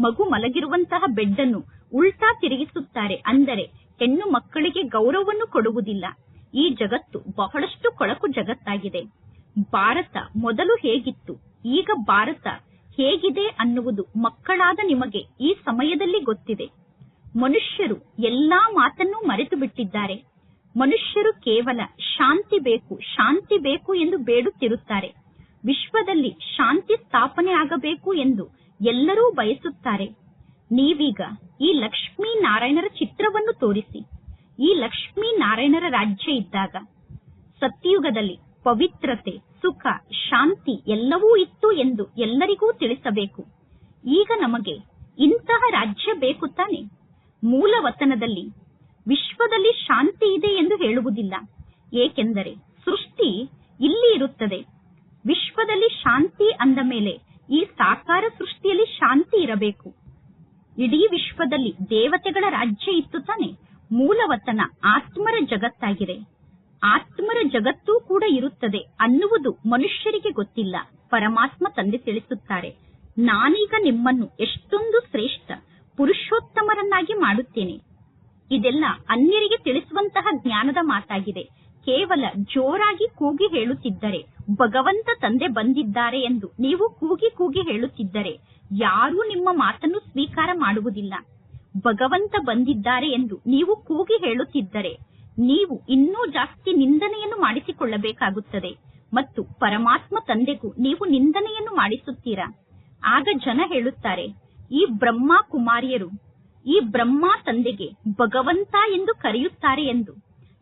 A: ಮಗು ಮಲಗಿರುವಂತಹ ಬೆಡ್ಡನ್ನು ಉಲ್ಟಾ ತಿರುಗಿಸುತ್ತಾರೆ. ಅಂದರೆ ಹೆಣ್ಣು ಮಕ್ಕಳಿಗೆ ಗೌರವವನ್ನು ಕೊಡುವುದಿಲ್ಲ. ಈ ಜಗತ್ತು ಬಹಳಷ್ಟು ಕೊಳಕು ಜಗತ್ತಾಗಿದೆ. ಭಾರತ ಮೊದಲು ಹೇಗಿತ್ತು? ಈಗ ಭಾರತ ಹೇಗಿದೆ ಅನ್ನುವುದು ಮಕ್ಕಳಾದ ನಿಮಗೆ ಈ ಸಮಯದಲ್ಲಿ ಗೊತ್ತಿದೆ. ಮನುಷ್ಯರು ಎಲ್ಲಾ ಮಾತನ್ನು ಮರೆತು ಬಿಟ್ಟಿದ್ದಾರೆ. ಮನುಷ್ಯರು ಕೇವಲ ಶಾಂತಿ ಬೇಕು ಶಾಂತಿ ಬೇಕು ಎಂದು ಬೇಡುತ್ತಿರುತ್ತಾರೆ. ವಿಶ್ವದಲ್ಲಿ ಶಾಂತಿ ಸ್ಥಾಪನೆ ಆಗಬೇಕು ಎಂದು ಎಲ್ಲರೂ ಬಯಸುತ್ತಾರೆ. ನೀವೀಗ ಈ ಲಕ್ಷ್ಮೀ ನಾರಾಯಣರ ಚಿತ್ರವನ್ನು ತೋರಿಸಿ. ಈ ಲಕ್ಷ್ಮೀ ನಾರಾಯಣರ ರಾಜ್ಯ ಇದ್ದಾಗ ಸತ್ಯಯುಗದಲ್ಲಿ ಪವಿತ್ರತೆ, ಸುಖ, ಶಾಂತಿ ಎಲ್ಲವೂ ಇತ್ತು ಎಂದು ಎಲ್ಲರಿಗೂ ತಿಳಿಸಬೇಕು. ಈಗ ನಮಗೆ ಇಂತಹ ರಾಜ್ಯ ಬೇಕು ತಾನೆ. ಮೂಲ ವತನದಲ್ಲಿ ವಿಶ್ವದಲ್ಲಿ ಶಾಂತಿ ಇದೆ ಎಂದು ಹೇಳುವುದಿಲ್ಲ. ಏಕೆಂದರೆ ಸೃಷ್ಟಿ ಇಲ್ಲಿ ಇರುತ್ತದೆ. ವಿಶ್ವದಲ್ಲಿ ಶಾಂತಿ ಅಂದ ಮೇಲೆ ಈ ಸಾಕಾರ ಸೃಷ್ಟಿಯಲ್ಲಿ ಶಾಂತಿ ಇರಬೇಕು. ಇಡೀ ವಿಶ್ವದಲ್ಲಿ ದೇವತೆಗಳ ರಾಜ್ಯ ಇತ್ತು ತಾನೆ. ಮೂಲವತನ ಆತ್ಮರ ಜಗತ್ತಾಗಿದೆ. ಆತ್ಮರ ಜಗತ್ತೂ ಕೂಡ ಇರುತ್ತದೆ ಅನ್ನುವುದು ಮನುಷ್ಯರಿಗೆ ಗೊತ್ತಿಲ್ಲ. ಪರಮಾತ್ಮ ತಂದೆ ತಿಳಿಸುತ್ತಾರೆ, ನಾನೀಗ ನಿಮ್ಮನ್ನು ಎಷ್ಟೊಂದು ಶ್ರೇಷ್ಠ ಪುರುಷೋತ್ತಮರನ್ನಾಗಿ ಮಾಡುತ್ತೇನೆ. ಇದೆಲ್ಲ ಅನ್ಯರಿಗೆ ತಿಳಿಸುವಂತಹ ಜ್ಞಾನದ ಮಾತಾಗಿದೆ. ಕೇವಲ ಜೋರಾಗಿ ಕೂಗಿ ಹೇಳುತ್ತಿದ್ದರೆ ಭಗವಂತ ತಂದೆ ಬಂದಿದ್ದಾರೆ ಎಂದು ನೀವು ಕೂಗಿ ಕೂಗಿ ಹೇಳುತ್ತಿದ್ದರೆ ಯಾರೂ ನಿಮ್ಮ ಮಾತನ್ನು ಸ್ವೀಕಾರ ಮಾಡುವುದಿಲ್ಲ. ಭಗವಂತ ಬಂದಿದ್ದಾರೆ ಎಂದು ನೀವು ಕೂಗಿ ಹೇಳುತ್ತಿದ್ದರೆ ನೀವು ಇನ್ನೂ ಜಾಸ್ತಿ ನಿಂದನೆಯನ್ನು ಮಾಡಿಸಿಕೊಳ್ಳಬೇಕಾಗುತ್ತದೆ ಮತ್ತು ಪರಮಾತ್ಮ ತಂದೆಗೂ ನೀವು ನಿಂದನೆಯನ್ನು ಮಾಡಿಸುತ್ತೀರಾ? ಆಗ ಜನ ಹೇಳುತ್ತಾರೆ, ಈ ಬ್ರಹ್ಮ ಕುಮಾರಿಯರು, ಈ ಬ್ರಹ್ಮ ತಂದೆಗೆ ಭಗವಂತ ಎಂದು ಕರೆಯುತ್ತಾರೆ ಎಂದು.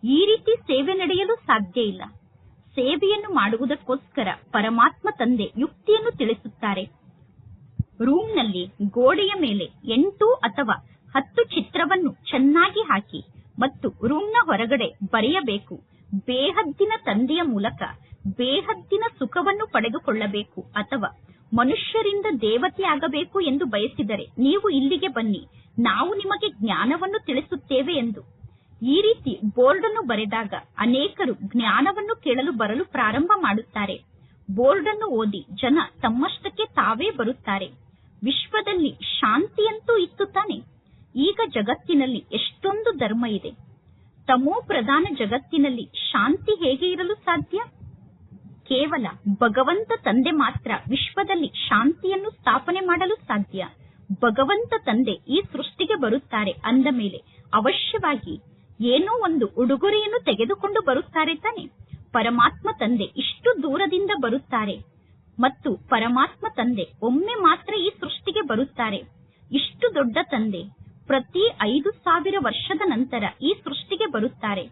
A: ಈ ರೀತಿ ಸೇವೆ ನಡೆಯಲು ಸಾಧ್ಯ ಇಲ್ಲ. ಸೇವೆಯನ್ನು ಮಾಡುವುದಕ್ಕೋಸ್ಕರ ಪರಮಾತ್ಮ ತಂದೆ ಯುಕ್ತಿಯನ್ನು ತಿಳಿಸುತ್ತಾರೆ. ರೂಮ್ನಲ್ಲಿ ಗೋಡೆಯ ಮೇಲೆ ಎಂಟು ಅಥವಾ ಹತ್ತು ಚಿತ್ರವನ್ನು ಚೆನ್ನಾಗಿ ಹಾಕಿ ಮತ್ತು ರೂಮ್ನ ಹೊರಗಡೆ ಬರೆಯಬೇಕು. ಬೇಹದ್ದಿನ ತಂದೆಯ ಮೂಲಕ ಬೇಹದ್ದಿನ ಸುಖವನ್ನು ಪಡೆದುಕೊಳ್ಳಬೇಕು ಅಥವಾ ಮನುಷ್ಯರಿಂದ ದೇವತೆ ಆಗಬೇಕು ಎಂದು ಬಯಸಿದರೆ ನೀವು ಇಲ್ಲಿಗೆ ಬನ್ನಿ. ನಾವು ನಿಮಗೆ ಜ್ಞಾನವನ್ನು ತಿಳಿಸುತ್ತೇವೆ ಎಂದು. ಈ ರೀತಿ ಬೋರ್ಡ್ ಅನ್ನು ಬರೆದಾಗ ಅನೇಕರು ಜ್ಞಾನವನ್ನು ಕೇಳಲು ಬರಲು ಪ್ರಾರಂಭ ಮಾಡುತ್ತಾರೆ. ಬೋರ್ಡ್ ಅನ್ನು ಓದಿ ಜನ ತಮ್ಮಷ್ಟಕ್ಕೆ ತಾವೇ ಬರುತ್ತಾರೆ. ವಿಶ್ವದಲ್ಲಿ ಶಾಂತಿಯಂತೂ ಇತ್ತು ತಾನೆ. ಈಗ ಜಗತ್ತಿನಲ್ಲಿ ಎಷ್ಟೊಂದು ಧರ್ಮ ಇದೆ. ತಮೋ ಪ್ರಧಾನ ಜಗತ್ತಿನಲ್ಲಿ ಶಾಂತಿ ಹೇಗೆ ಇರಲು ಸಾಧ್ಯ? ಕೇವಲ ಭಗವಂತ ತಂದೆ ಮಾತ್ರ ವಿಶ್ವದಲ್ಲಿ ಶಾಂತಿಯನ್ನು ಸ್ಥಾಪನೆ ಮಾಡಲು ಸಾಧ್ಯ. ಭಗವಂತ ತಂದೆ ಈ ಸೃಷ್ಟಿಗೆ ಬರುತ್ತಾರೆ ಅಂದ ಮೇಲೆ ಅವಶ್ಯವಾಗಿ ಏನೋ ಒಂದು ಉಡುಗೊರೆಯನ್ನು ತೆಗೆದುಕೊಂಡು ಬರುತ್ತಾರೆ ತಾನೆ. ಪರಮಾತ್ಮ ತಂದೆ ಇಷ್ಟು ದೂರದಿಂದ ಬರುತ್ತಾರೆ. ಮತ್ತು ಪರಮಾತ್ಮ ತಂದೆ ಒಮ್ಮೆ ಮಾತ್ರ ಈ ಸೃಷ್ಟಿಗೆ ಬರುತ್ತಾರೆ. ಇಷ್ಟು ದೊಡ್ಡ ತಂದೆ ಪ್ರತಿ ಐದು ಸಾವಿರ ವರ್ಷದ ನಂತರ ಈ ಸೃಷ್ಟಿಗೆ ಬರುತ್ತಾರೆ.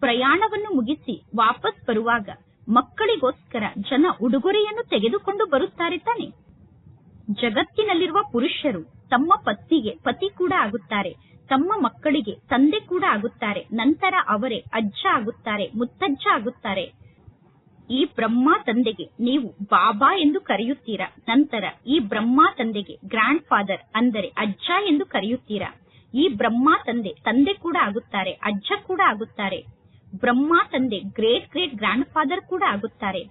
A: ಪ್ರಯಾಣವನ್ನು ಮುಗಿಸಿ ವಾಪಸ್ ಬರುವಾಗ ಮಕ್ಕಳಿಗೋಸ್ಕರ ಜನ ಉಡುಗೊರೆಯನ್ನು ತೆಗೆದುಕೊಂಡು ಬರುತ್ತಾರೆ ತಾನೆ. ಜಗತ್ತಿನಲ್ಲಿರುವ ಪುರುಷರು ತಮ್ಮ ಪತ್ನಿಗೆ ಪತಿ ಕೂಡ ಆಗುತ್ತಾರೆ. ತಮ್ಮ ಮಕ್ಕಳಿಗೆ ತಂದೆ ಕೂಡ ಆಗುತ್ತಾರೆ. ನಂತರ ಅವರೇ ಅಜ್ಜ ಆಗುತ್ತಾರೆ, ಮುತ್ತಜ್ಜ ಆಗುತ್ತಾರೆ. ಈ ಬ್ರಹ್ಮ ತಂದೆಗೆ ನೀವು ಬಾಬಾ ಎಂದು ಕರೆಯುತ್ತೀರಾ? ನಂತರ ಈ ಬ್ರಹ್ಮ ತಂದೆಗೆ ಗ್ರ್ಯಾಂಡ್ ಫಾದರ್ ಅಂದರೆ ಅಜ್ಜ ಎಂದು ಕರೆಯುತ್ತೀರಾ? ಈ ಬ್ರಹ್ಮ ತಂದೆ ತಂದೆ ಕೂಡ ಆಗುತ್ತಾರೆ, ಅಜ್ಜ ಕೂಡ ಆಗುತ್ತಾರೆ. ಬ್ರಹ್ಮ ತಂದೆ ಗ್ರೇಟ್ ಗ್ರೇಟ್ ಗ್ರ್ಯಾಂಡ್ ಫಾದರ್ ಕೂಡ ಆಗುತ್ತಾರೆ.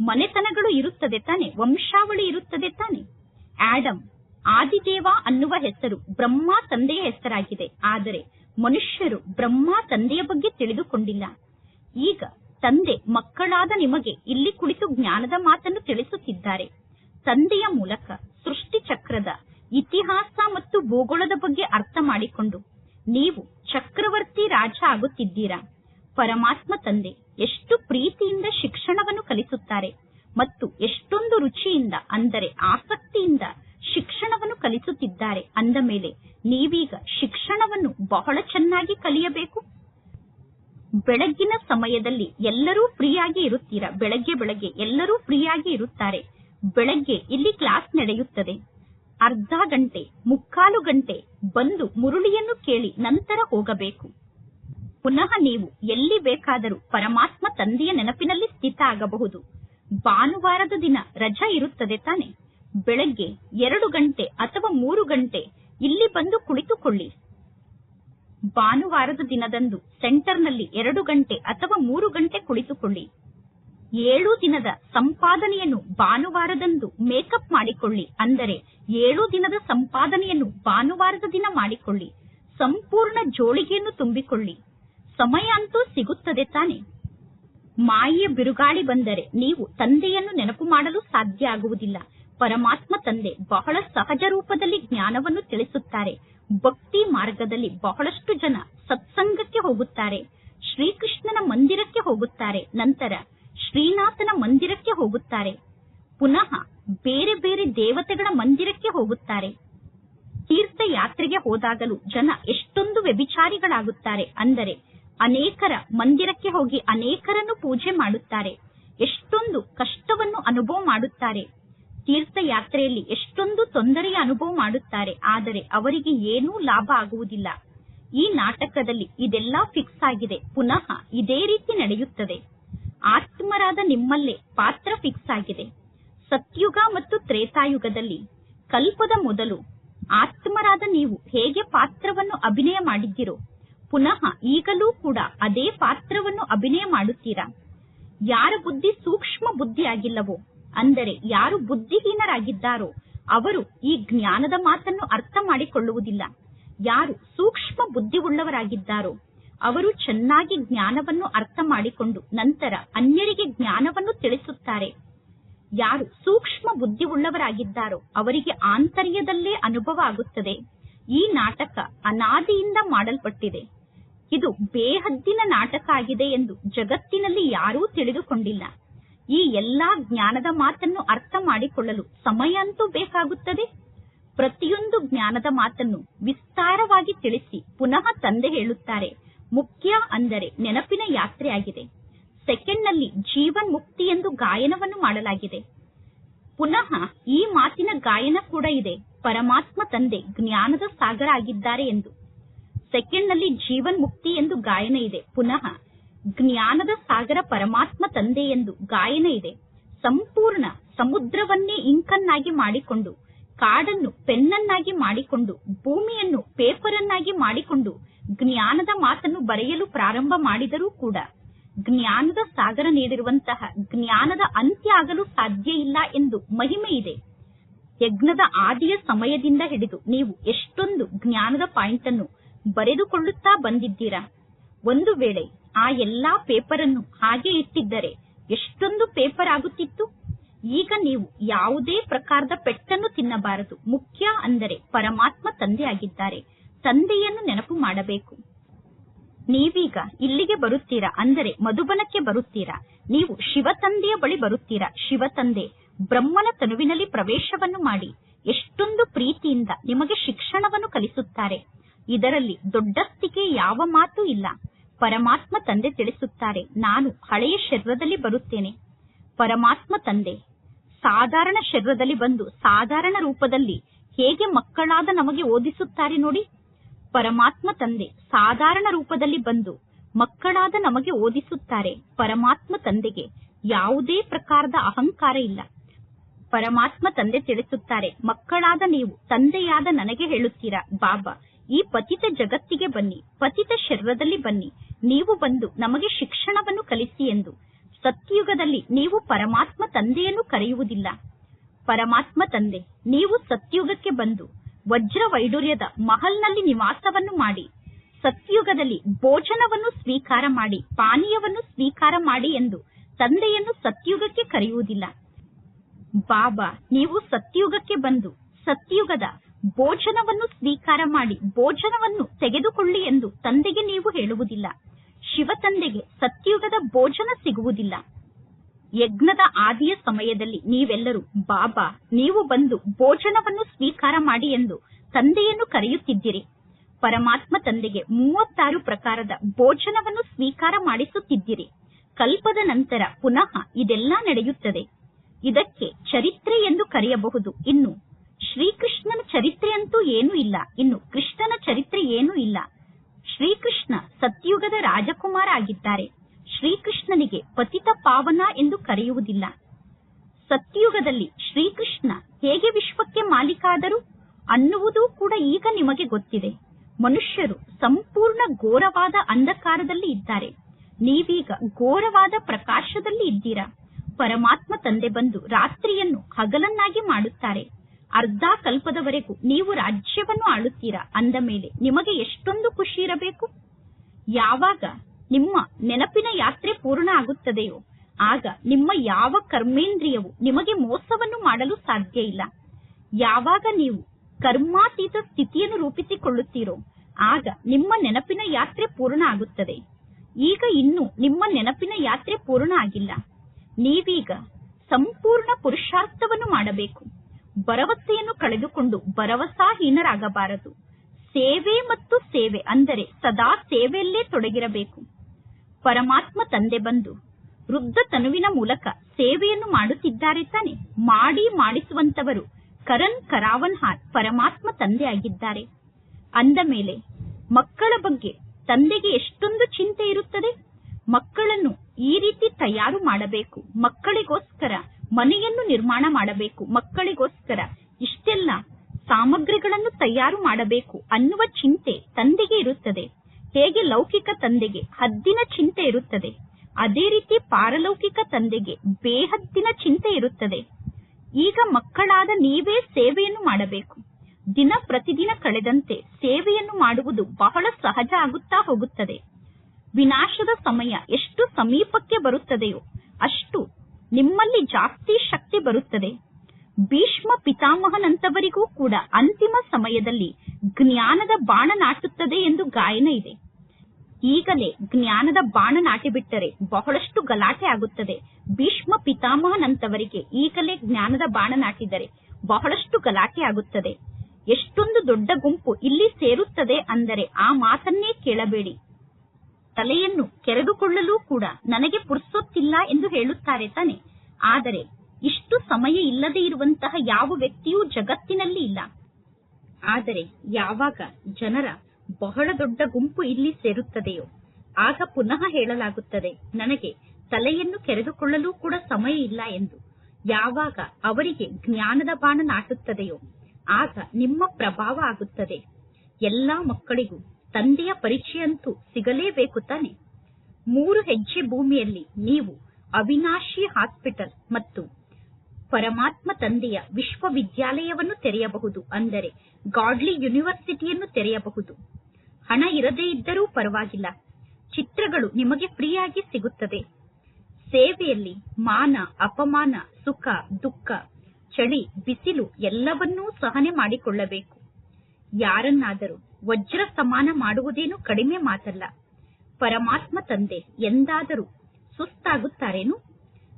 A: ಮನೆತನಗಳು ಇರುತ್ತದೆ ತಾನೆ, ವಂಶಾವಳಿ ಇರುತ್ತದೆ ತಾನೆ. ಆಡಮ್ ಆದಿದೇವ ಅನ್ನುವ ಹೆಸರು ಬ್ರಹ್ಮ ತಂದೆಯ ಹೆಸರಾಗಿದೆ. ಆದರೆ ಮನುಷ್ಯರು ಬ್ರಹ್ಮ ತಂದೆಯ ಬಗ್ಗೆ ತಿಳಿದುಕೊಂಡಿಲ್ಲ. ಈಗ ತಂದೆ ಮಕ್ಕಳಾದ ನಿಮಗೆ ಇಲ್ಲಿ ಕುಳಿತು ಜ್ಞಾನದ ಮಾತನ್ನು ತಿಳಿಸುತ್ತಿದ್ದಾರೆ. ತಂದೆಯ ಮೂಲಕ ಸೃಷ್ಟಿ ಚಕ್ರದ ಇತಿಹಾಸ ಮತ್ತು ಭೂಗೋಳದ ಬಗ್ಗೆ ಅರ್ಥ ಮಾಡಿಕೊಂಡು ನೀವು ಚಕ್ರವರ್ತಿ ರಾಜ ಆಗುತ್ತಿದ್ದೀರಾ? ಪರಮಾತ್ಮ ತಂದೆ ಎಷ್ಟು ಪ್ರೀತಿಯಿಂದ ಶಿಕ್ಷಣವನ್ನು ಕಲಿಸುತ್ತಾರೆ ಮತ್ತು ಎಷ್ಟೊಂದು ರುಚಿಯಿಂದ ಅಂದರೆ ಆಸಕ್ತಿಯಿಂದ ಶಿಕ್ಷಣವನ್ನು ಕಲಿಸುತ್ತಿದ್ದಾರೆ. ಅಂದ ಮೇಲೆ, ನೀವೀಗ ಶಿಕ್ಷಣವನ್ನು ಬಹಳ ಚೆನ್ನಾಗಿ ಕಲಿಯಬೇಕು. ಬೆಳಗ್ಗಿನ ಸಮಯದಲ್ಲಿ ಎಲ್ಲರೂ ಫ್ರೀಯಾಗಿ ಇರುತ್ತೀರಾ? ಬೆಳಗ್ಗೆ ಬೆಳಗ್ಗೆ ಎಲ್ಲರೂ ಫ್ರೀಯಾಗಿ ಇರುತ್ತಾರೆ. ಬೆಳಗ್ಗೆ ಇಲ್ಲಿ ಕ್ಲಾಸ್ ನಡೆಯುತ್ತದೆ. ಅರ್ಧ ಗಂಟೆ, ಮುಕ್ಕಾಲು ಗಂಟೆ ಬಂದು ಮುರುಳಿಯನ್ನು ಕೇಳಿ ನಂತರ ಹೋಗಬೇಕು. ಪುನಃ ನೀವು ಎಲ್ಲಿ ಬೇಕಾದರೂ ಪರಮಾತ್ಮ ತಂದೆಯ ನೆನಪಿನಲ್ಲಿ ಸ್ಥಿತ ಆಗಬಹುದು. ಭಾನುವಾರದ ದಿನ ರಜಾ ಇರುತ್ತದೆ ತಾನೆ? ಬೆಳಗ್ಗೆ ಎರಡು ಗಂಟೆ ಅಥವಾ ಮೂರು ಗಂಟೆ ಇಲ್ಲಿ ಬಂದು ಕುಳಿತುಕೊಳ್ಳಿ. ಭಾನುವಾರದ ದಿನದಂದು ಸೆಂಟರ್ನಲ್ಲಿ ಎರಡು ಗಂಟೆ ಅಥವಾ ಮೂರು ಗಂಟೆ ಕುಳಿತುಕೊಳ್ಳಿ. ಏಳು ದಿನದ ಸಂಪಾದನೆಯನ್ನು ಭಾನುವಾರದಂದು ಮೇಕಪ್ ಮಾಡಿಕೊಳ್ಳಿ. ಅಂದರೆ ಏಳು ದಿನದ ಸಂಪಾದನೆಯನ್ನು ಭಾನುವಾರದ ದಿನ ಮಾಡಿಕೊಳ್ಳಿ. ಸಂಪೂರ್ಣ ಜೋಳಿಗೆಯನ್ನು ತುಂಬಿಕೊಳ್ಳಿ. ಸಮಯ ಅಂತೂ ಸಿಗುತ್ತದೆ ತಾನೆ. ಮಾಯೆಯ ಬಿರುಗಾಳಿ ಬಂದರೆ ನೀವು ತಂದೆಯನ್ನು ನೆನಪು ಮಾಡಲು ಸಾಧ್ಯ ಆಗುವುದಿಲ್ಲ. ಪರಮಾತ್ಮ ತಂದೆ ಬಹಳ ಸಹಜ ರೂಪದಲ್ಲಿ ಜ್ಞಾನವನ್ನು ತಿಳಿಸುತ್ತಾರೆ. ಭಕ್ತಿ ಮಾರ್ಗದಲ್ಲಿ ಬಹಳಷ್ಟು ಜನ ಸತ್ಸಂಗಕ್ಕೆ ಹೋಗುತ್ತಾರೆ. ಶ್ರೀಕೃಷ್ಣನ ಮಂದಿರಕ್ಕೆ ಹೋಗುತ್ತಾರೆ. ನಂತರ ಶ್ರೀನಾಥನ ಮಂದಿರಕ್ಕೆ ಹೋಗುತ್ತಾರೆ. ಪುನಃ ಬೇರೆ ಬೇರೆ ದೇವತೆಗಳ ಮಂದಿರಕ್ಕೆ ಹೋಗುತ್ತಾರೆ. ತೀರ್ಥಯಾತ್ರೆಗೆ ಹೋದಾಗಲೂ ಜನ ಎಷ್ಟೊಂದು ವ್ಯಭಿಚಾರಿಗಳಾಗುತ್ತಾರೆ. ಅಂದರೆ ಅನೇಕರ ಮಂದಿರಕ್ಕೆ ಹೋಗಿ ಅನೇಕರನ್ನು ಪೂಜೆ ಮಾಡುತ್ತಾರೆ. ಎಷ್ಟೊಂದು ಕಷ್ಟವನ್ನು ಅನುಭವ ಮಾಡುತ್ತಾರೆ. ತೀರ್ಥಯಾತ್ರೆಯಲ್ಲಿ ಎಷ್ಟೊಂದು ತೊಂದರೆಯ ಅನುಭವ ಮಾಡುತ್ತಾರೆ, ಆದರೆ ಅವರಿಗೆ ಏನೂ ಲಾಭ ಆಗುವುದಿಲ್ಲ. ಈ ನಾಟಕದಲ್ಲಿ ಇದೆಲ್ಲ ಫಿಕ್ಸ್ ಆಗಿದೆ, ಪುನಃ ಇದೇ ರೀತಿ ನಡೆಯುತ್ತದೆ. ಆತ್ಮರಾದ ನಿಮ್ಮಲ್ಲೇ ಪಾತ್ರ ಫಿಕ್ಸ್ ಆಗಿದೆ. ಸತ್ಯುಗ ಮತ್ತು ತ್ರೇತಾಯುಗದಲ್ಲಿ ಕಲ್ಪದ ಮೊದಲು ಆತ್ಮರಾದ ನೀವು ಹೇಗೆ ಪಾತ್ರವನ್ನು ಅಭಿನಯ ಮಾಡಿದ್ದೀರೋ, ಪುನಃ ಈಗಲೂ ಕೂಡ ಅದೇ ಪಾತ್ರವನ್ನು ಅಭಿನಯ ಮಾಡುತ್ತೀರಾ? ಯಾರ ಬುದ್ಧಿ ಸೂಕ್ಷ್ಮ ಬುದ್ಧಿಯಾಗಿಲ್ಲವೋ ಅಂದರೆ ಯಾರು ಬುದ್ಧಿಹೀನರಾಗಿದ್ದಾರೋ ಅವರು ಈ ಜ್ಞಾನದ ಮಾತನ್ನು ಅರ್ಥ ಮಾಡಿಕೊಳ್ಳುವುದಿಲ್ಲ. ಯಾರು ಸೂಕ್ಷ್ಮ ಬುದ್ಧಿ ಉಳ್ಳವರಾಗಿದ್ದಾರೋ ಅವರು ಚೆನ್ನಾಗಿ ಜ್ಞಾನವನ್ನು ಅರ್ಥ ಮಾಡಿಕೊಂಡು ನಂತರ ಅನ್ಯರಿಗೆ ಜ್ಞಾನವನ್ನು ತಿಳಿಸುತ್ತಾರೆ. ಯಾರು ಸೂಕ್ಷ್ಮ ಬುದ್ಧಿ ಉಳ್ಳವರಾಗಿದ್ದಾರೋ ಅವರಿಗೆ ಆಂತರ್ಯದಲ್ಲೇ ಅನುಭವ ಆಗುತ್ತದೆ. ಈ ನಾಟಕ ಅನಾದಿಯಿಂದ ಮಾಡಲ್ಪಟ್ಟಿದೆ. ಇದು ಬೇಹದ್ದಿನ ನಾಟಕ ಆಗಿದೆ ಎಂದು ಜಗತ್ತಿನಲ್ಲಿ ಯಾರೂ ತಿಳಿದುಕೊಂಡಿಲ್ಲ. ಈ ಎಲ್ಲಾ ಜ್ಞಾನದ ಮಾತನ್ನು ಅರ್ಥ ಮಾಡಿಕೊಳ್ಳಲು ಸಮಯ ಅಂತೂ ಬೇಕಾಗುತ್ತದೆ. ಪ್ರತಿಯೊಂದು ಜ್ಞಾನದ ಮಾತನ್ನು ವಿಸ್ತಾರವಾಗಿ ತಿಳಿಸಿ ಪುನಃ ತಂದೆ ಹೇಳುತ್ತಾರೆ, ಮುಖ್ಯ ಅಂದರೆ ನೆನಪಿನ ಯಾತ್ರೆಯಾಗಿದೆ ಸೆಕೆಂಡ್ನಲ್ಲಿ ಜೀವನ್ ಮುಕ್ತಿ ಎಂದು ಗಾಯನವನ್ನು ಮಾಡಲಾಗಿದೆ. ಪುನಃ ಈ ಮಾತಿನ ಗಾಯನ ಕೂಡ ಇದೆ, ಪರಮಾತ್ಮ ತಂದೆ ಜ್ಞಾನದ ಸಾಗರ ಆಗಿದ್ದಾರೆ ಎಂದು. ಸೆಕೆಂಡ್ನಲ್ಲಿ ಜೀವನ್ ಮುಕ್ತಿ ಎಂದು ಗಾಯನ ಇದೆ, ಪುನಃ ಜ್ಞಾನದ ಸಾಗರ ಪರಮಾತ್ಮ ತಂದೆ ಎಂದು ಗಾಯನ ಇದೆ. ಸಂಪೂರ್ಣ ಸಮುದ್ರವನ್ನೇ ಇಂಕನ್ನಾಗಿ ಮಾಡಿಕೊಂಡು, ಕಾಡನ್ನು ಪೆನ್ನನ್ನಾಗಿ ಮಾಡಿಕೊಂಡು, ಭೂಮಿಯನ್ನು ಪೇಪರನ್ನಾಗಿ ಮಾಡಿಕೊಂಡು ಜ್ಞಾನದ ಮಾತನ್ನು ಬರೆಯಲು ಪ್ರಾರಂಭ ಮಾಡಿದರೂ ಕೂಡ ಜ್ಞಾನದ ಸಾಗರ ನೀಡಿರುವಂತಹ ಜ್ಞಾನದ ಅಂತ್ಯ ಆಗಲು ಸಾಧ್ಯ ಇಲ್ಲ ಎಂದು ಮಹಿಮೆ ಇದೆ. ಯಜ್ಞದ ಆದಿಯ ಸಮಯದಿಂದ ಹಿಡಿದು ನೀವು ಎಷ್ಟೊಂದು ಜ್ಞಾನದ ಪಾಯಿಂಟ್ ಅನ್ನು ಬರೆದುಕೊಳ್ಳುತ್ತಾ ಬಂದಿದ್ದೀರಾ? ಒಂದು ವೇಳೆ ಆ ಎಲ್ಲಾ ಪೇಪರ್ ಅನ್ನು ಹಾಗೆ ಇಟ್ಟಿದ್ದರೆ ಎಷ್ಟೊಂದು ಪೇಪರ್ ಆಗುತ್ತಿತ್ತು? ಈಗ ನೀವು ಯಾವುದೇ ಪ್ರಕಾರದ ಪೆಟ್ಟನ್ನು ತಿನ್ನಬಾರದು. ಮುಖ್ಯ ಅಂದರೆ ಪರಮಾತ್ಮ ತಂದೆ ಆಗಿದ್ದಾರೆ ತಂದೆಯನ್ನು ನೆನಪು ಮಾಡಬೇಕು. ನೀವೀಗ ಇಲ್ಲಿಗೆ ಬರುತ್ತೀರಾ? ಅಂದರೆ ಮಧುಬನಕ್ಕೆ ಬರುತ್ತೀರಾ? ನೀವು ಶಿವ ತಂದೆಯ ಬಳಿ ಬರುತ್ತೀರಾ? ಶಿವ ತಂದೆ, ಬ್ರಹ್ಮನ ತನುವಿನಲ್ಲಿ ಪ್ರವೇಶವನ್ನು ಮಾಡಿ ಎಷ್ಟೊಂದು ಪ್ರೀತಿಯಿಂದ ನಿಮಗೆ ಶಿಕ್ಷಣವನ್ನು ಕಲಿಸುತ್ತಾರೆ. ಇದರಲ್ಲಿ ದೊಡ್ಡಸ್ತಿಗೆ ಯಾವ ಮಾತು ಇಲ್ಲ. ಪರಮಾತ್ಮ ತಂದೆ ತಿಳಿಸುತ್ತಾರೆ, ನಾನು ಹಳೆಯ ಶರೀರದಲ್ಲಿ ಬರುತ್ತೇನೆ. ಪರಮಾತ್ಮ ತಂದೆ, ಸಾಧಾರಣ ಶರೀರದಲ್ಲಿ ಬಂದು ಸಾಧಾರಣ ರೂಪದಲ್ಲಿ ಹೇಗೆ ಮಕ್ಕಳಾದ ನಮಗೆ ಓದಿಸುತ್ತಾರೆ ನೋಡಿ. ಪರಮಾತ್ಮ ತಂದೆ, ಸಾಧಾರಣ ರೂಪದಲ್ಲಿ ಬಂದು ಮಕ್ಕಳಾದ ನಮಗೆ ಓದಿಸುತ್ತಾರೆ. ಪರಮಾತ್ಮ ತಂದೆಗೆ ಯಾವುದೇ ಪ್ರಕಾರದ ಅಹಂಕಾರ ಇಲ್ಲ. ಪರಮಾತ್ಮ ತಂದೆ ತಿಳಿಸುತ್ತಾರೆ, ಮಕ್ಕಳಾದ ನೀವು ತಂದೆಯಾದ ನನಗೆ ಹೇಳುತ್ತೀರಾ? ಬಾಬಾ ಈ ಪತಿತ ಜಗತ್ತಿಗೆ ಬನ್ನಿ, ಪತಿತ ಶರೀರದಲ್ಲಿ ಬನ್ನಿ. ನೀವು ಬಂದು ನಮಗೆ ಶಿಕ್ಷಣವನ್ನು ಕಲಿಸಿ ಎಂದು. ಸತ್ಯುಗದಲ್ಲಿ ನೀವು ಪರಮಾತ್ಮ ತಂದೆಯನ್ನು ಕರೆಯುವುದಿಲ್ಲ. ಪರಮಾತ್ಮ ತಂದೆ, ನೀವು ಸತ್ಯುಗಕ್ಕೆ ಬಂದು ವಜ್ರ ವೈಡೂರ್ಯದ ಮಹಲ್ನಲ್ಲಿ ನಿವಾಸವನ್ನು ಮಾಡಿ, ಸತ್ಯುಗದಲ್ಲಿ ಭೋಜನವನ್ನು ಸ್ವೀಕಾರ ಮಾಡಿ, ಪಾನೀಯವನ್ನು ಸ್ವೀಕಾರ ಮಾಡಿ ಎಂದು ತಂದೆಯನ್ನು ಸತ್ಯುಗಕ್ಕೆ ಕರೆಯುವುದಿಲ್ಲ. ಬಾಬಾ, ನೀವು ಸತ್ಯುಗಕ್ಕೆ ಬಂದು ಸತ್ಯುಗದ ಭೋಜನವನ್ನು ಸ್ವೀಕಾರ ಮಾಡಿ, ಭೋಜನವನ್ನು ತೆಗೆದುಕೊಳ್ಳಿ ಎಂದು ತಂದೆಗೆ ನೀವು ಹೇಳುವುದಿಲ್ಲ. ಶಿವ ತಂದೆಗೆ ಸತ್ಯುಗದ ಭೋಜನ ಸಿಗುವುದಿಲ್ಲ. ಯಜ್ಞದ ಆದಿಯ ಸಮಯದಲ್ಲಿ ನೀವೆಲ್ಲರೂ, ಬಾಬಾ, ನೀವು ಬಂದು ಭೋಜನವನ್ನು ಸ್ವೀಕಾರ ಮಾಡಿ ಎಂದು ತಂದೆಯನ್ನು ಕರೆಯುತ್ತಿದ್ದೀರಿ. ಪರಮಾತ್ಮ ತಂದೆಗೆ ಮೂವತ್ತಾರು ಪ್ರಕಾರದ ಭೋಜನವನ್ನು ಸ್ವೀಕಾರ ಮಾಡಿಸುತ್ತಿದ್ದೀರಿ. ಕಲ್ಪದ ನಂತರ ಪುನಃ ಇದೆಲ್ಲ ನಡೆಯುತ್ತದೆ. ಇದಕ್ಕೆ ಚರಿತ್ರೆ ಎಂದು ಕರೆಯಬಹುದು. ಇನ್ನು ಶ್ರೀಕೃಷ್ಣನ ಚರಿತ್ರೆ ಅಂತೂ ಏನೂ ಇಲ್ಲ. ಇನ್ನು ಕೃಷ್ಣನ ಚರಿತ್ರೆ ಏನೂ ಇಲ್ಲ. ಶ್ರೀಕೃಷ್ಣ ಸತ್ಯುಗದ ರಾಜಕುಮಾರ ಆಗಿದ್ದಾರೆ. ಶ್ರೀಕೃಷ್ಣನಿಗೆ ಪತಿತ ಪಾವನ ಎಂದು ಕರೆಯುವುದಿಲ್ಲ. ಸತ್ಯುಗದಲ್ಲಿ ಶ್ರೀಕೃಷ್ಣ ಹೇಗೆ ವಿಶ್ವಕ್ಕೆ ಮಾಲೀಕಾದರು ಅನ್ನುವುದೂ ಕೂಡ ಈಗ ನಿಮಗೆ ಗೊತ್ತಿದೆ. ಮನುಷ್ಯರು ಸಂಪೂರ್ಣ ಘೋರವಾದ ಅಂಧಕಾರದಲ್ಲಿ ಇದ್ದಾರೆ. ನೀವೀಗ ಘೋರವಾದ ಪ್ರಕಾಶದಲ್ಲಿ ಇದ್ದೀರಾ? ಪರಮಾತ್ಮ ತಂದೆ ಬಂದು ರಾತ್ರಿಯನ್ನು ಹಗಲನ್ನಾಗಿ ಮಾಡುತ್ತಾರೆ. ಅರ್ಧ ಕಲ್ಪದವರೆಗೂ ನೀವು ರಾಜ್ಯವನ್ನು ಆಳುತ್ತೀರಾ? ಅಂದ ಮೇಲೆ, ನಿಮಗೆ ಎಷ್ಟೊಂದು ಖುಷಿ ಇರಬೇಕು? ಯಾವಾಗ ನಿಮ್ಮ ನೆನಪಿನ ಯಾತ್ರೆ ಪೂರ್ಣ ಆಗುತ್ತದೆಯೋ, ಆಗ ನಿಮ್ಮ ಯಾವ ಕರ್ಮೇಂದ್ರಿಯವು ನಿಮಗೆ ಮೋಸವನ್ನು ಮಾಡಲು ಸಾಧ್ಯ ಇಲ್ಲ. ಯಾವಾಗ ನೀವು ಕರ್ಮಾತೀತ ಸ್ಥಿತಿಯನ್ನು ರೂಪಿಸಿಕೊಳ್ಳುತ್ತೀರೋ, ಆಗ ನಿಮ್ಮ ನೆನಪಿನ ಯಾತ್ರೆ ಪೂರ್ಣ ಆಗುತ್ತದೆ. ಈಗ ಇನ್ನು ನಿಮ್ಮ ನೆನಪಿನ ಯಾತ್ರೆ ಪೂರ್ಣ ಆಗಿಲ್ಲ. ನೀವೀಗ ಸಂಪೂರ್ಣ ಪುರುಷಾರ್ಥವನ್ನು ಮಾಡಬೇಕು. ಭರವಸೆಯನ್ನು ಕಳೆದುಕೊಂಡು ಭರವಸಾಹೀನರಾಗಬಾರದು. ಸೇವೆ ಮತ್ತು ಸೇವೆ ಅಂದರೆ ಸದಾ ಸೇವೆಯಲ್ಲೇ ತೊಡಗಿರಬೇಕು. ಪರಮಾತ್ಮ ತಂದೆ ಬಂದು ವೃದ್ಧ ತನುವಿನ ಮೂಲಕ ಸೇವೆಯನ್ನು ಮಾಡುತ್ತಿದ್ದಾರೆ ತಾನೆ. ಮಾಡಿ ಮಾಡಿಸುವಂತವರು ಕರನ್ ಕರಾವನ್ ಹಾರ್ ಪರಮಾತ್ಮ ತಂದೆ ಆಗಿದ್ದಾರೆ. ಅಂದ ಮೇಲೆ ಮಕ್ಕಳ ಬಗ್ಗೆ ತಂದೆಗೆ ಎಷ್ಟೊಂದು ಚಿಂತೆ ಇರುತ್ತದೆ. ಮಕ್ಕಳನ್ನು ಈ ರೀತಿ ತಯಾರು ಮಾಡಬೇಕು. ಮಕ್ಕಳಿಗೋಸ್ಕರ ಮನೆಯನ್ನು ನಿರ್ಮಾಣ ಮಾಡಬೇಕು. ಮಕ್ಕಳಿಗೋಸ್ಕರ ಇಷ್ಟೆಲ್ಲ ಸಾಮಗ್ರಿಗಳನ್ನು ತಯಾರು ಮಾಡಬೇಕು ಅನ್ನುವ ಚಿಂತೆ ತಂದೆಗೆ ಇರುತ್ತದೆ. ಹೇಗೆ ಲೌಕಿಕ ತಂದೆಗೆ ಹದ್ದಿನ ಚಿಂತೆ ಇರುತ್ತದೆ. ಅದೇ ರೀತಿ ಪಾರಲೌಕಿಕ ತಂದೆಗೆ ಬೇಹದ್ದಿನ ಚಿಂತೆ ಇರುತ್ತದೆ. ಈಗ ಮಕ್ಕಳಾದ ನೀವೇ ಸೇವೆಯನ್ನು ಮಾಡಬೇಕು. ದಿನ ಪ್ರತಿದಿನ ಕಳೆದಂತೆ ಸೇವೆಯನ್ನು ಮಾಡುವುದು ಬಹಳ ಸಹಜ ಆಗುತ್ತಾ ಹೋಗುತ್ತದೆ. ವಿನಾಶದ ಸಮಯ ಎಷ್ಟು ಸಮೀಪಕ್ಕೆ ಬರುತ್ತದೆಯೋ ಅಷ್ಟು ನಿಮ್ಮಲ್ಲಿ ಜಾಸ್ತಿ ಶಕ್ತಿ ಬರುತ್ತದೆ. ಭೀಷ್ಮ ಪಿತಾಮಹನಂತವರಿಗೂ ಕೂಡ ಅಂತಿಮ ಸಮಯದಲ್ಲಿ ಜ್ಞಾನದ ಬಾಣ ನಾಟುತ್ತದೆ ಎಂದು ಗಾಯನ ಇದೆ. ಈಗಲೇ ಜ್ಞಾನದ ಬಾಣ ನಾಟಿಬಿಟ್ಟರೆ ಬಹಳಷ್ಟು ಗಲಾಟೆ ಆಗುತ್ತದೆ. ಭೀಷ್ಮ ಪಿತಾಮಹನಂತವರಿಗೆ ಈಗಲೇ ಜ್ಞಾನದ ಬಾಣ ನಾಟಿದರೆ ಬಹಳಷ್ಟು ಗಲಾಟೆ ಆಗುತ್ತದೆ. ಎಷ್ಟೊಂದು ದೊಡ್ಡ ಗುಂಪು ಇಲ್ಲಿ ಸೇರುತ್ತದೆ ಅಂದರೆ ಆ ಮಾತನ್ನೇ ಕೇಳಬೇಡಿ. ತಲೆಯನ್ನು ಕೆರೆದುಕೊಳ್ಳಲು ಕೂಡ ನನಗೆ ಪುರ್ಸೊತ್ತಿಲ್ಲ ಎಂದು ಹೇಳುತ್ತಾರೆ ತಾನೆ. ಆದರೆ ಇಷ್ಟು ಸಮಯ ಇಲ್ಲದೆ ಇರುವಂತಹ ಯಾವ ವ್ಯಕ್ತಿಯೂ ಜಗತ್ತಿನಲ್ಲಿ ಇಲ್ಲ. ಆದರೆ ಯಾವಾಗ ಜನರ ಬಹಳ ದೊಡ್ಡ ಗುಂಪು ಇಲ್ಲಿ ಸೇರುತ್ತದೆಯೋ, ಆಗ ಪುನಃ ಹೇಳಲಾಗುತ್ತದೆ, ನನಗೆ ತಲೆಯನ್ನು ಕೆರೆದುಕೊಳ್ಳಲು ಕೂಡ ಸಮಯ ಇಲ್ಲ ಎಂದು. ಯಾವಾಗ ಅವರಿಗೆ ಜ್ಞಾನದ ಬಾಣ ನಾಟುತ್ತದೆಯೋ, ಆಗ ನಿಮ್ಮ ಪ್ರಭಾವ ಆಗುತ್ತದೆ. ಎಲ್ಲಾ ಮಕ್ಕಳಿಗೂ ತಂದೆಯ ಪರಿಚಯಂತೂ ಸಿಗಲೇಬೇಕು ತಾನೆ. ಮೂರು ಹೆಜ್ಜೆ ಭೂಮಿಯಲ್ಲಿ ನೀವು ಅವಿನಾಶಿ ಹಾಸ್ಪಿಟಲ್ ಮತ್ತು ಪರಮಾತ್ಮ ತಂದೆಯ ವಿಶ್ವವಿದ್ಯಾಲಯವನ್ನು ತೆರೆಯಬಹುದು ಅಂದರೆ ಗಾಡ್ಲಿ ಯೂನಿವರ್ಸಿಟಿಯನ್ನು ತೆರೆಯಬಹುದು. ಹಣ ಇರದೇ ಇದ್ದರೂ ಪರವಾಗಿಲ್ಲ. ಚಿತ್ರಗಳು ನಿಮಗೆ ಫ್ರೀಯಾಗಿ ಸಿಗುತ್ತದೆ. ಸೇವೆಯಲ್ಲಿ ಮಾನ, ಅಪಮಾನ, ಸುಖ, ದುಃಖ, ಚಳಿ, ಬಿಸಿಲು ಎಲ್ಲವನ್ನೂ ಸಹನೆ ಮಾಡಿಕೊಳ್ಳಬೇಕು. ಯಾರನ್ನಾದರೂ ವಜ್ರ ಸಮಾನ ಮಾಡುವುದೇನು ಕಡಿಮೆ ಮಾತಲ್ಲ. ಪರಮಾತ್ಮ ತಂದೆ ಎಂದಾದರೂ ಸುಸ್ತಾಗುತ್ತಾರೇನು?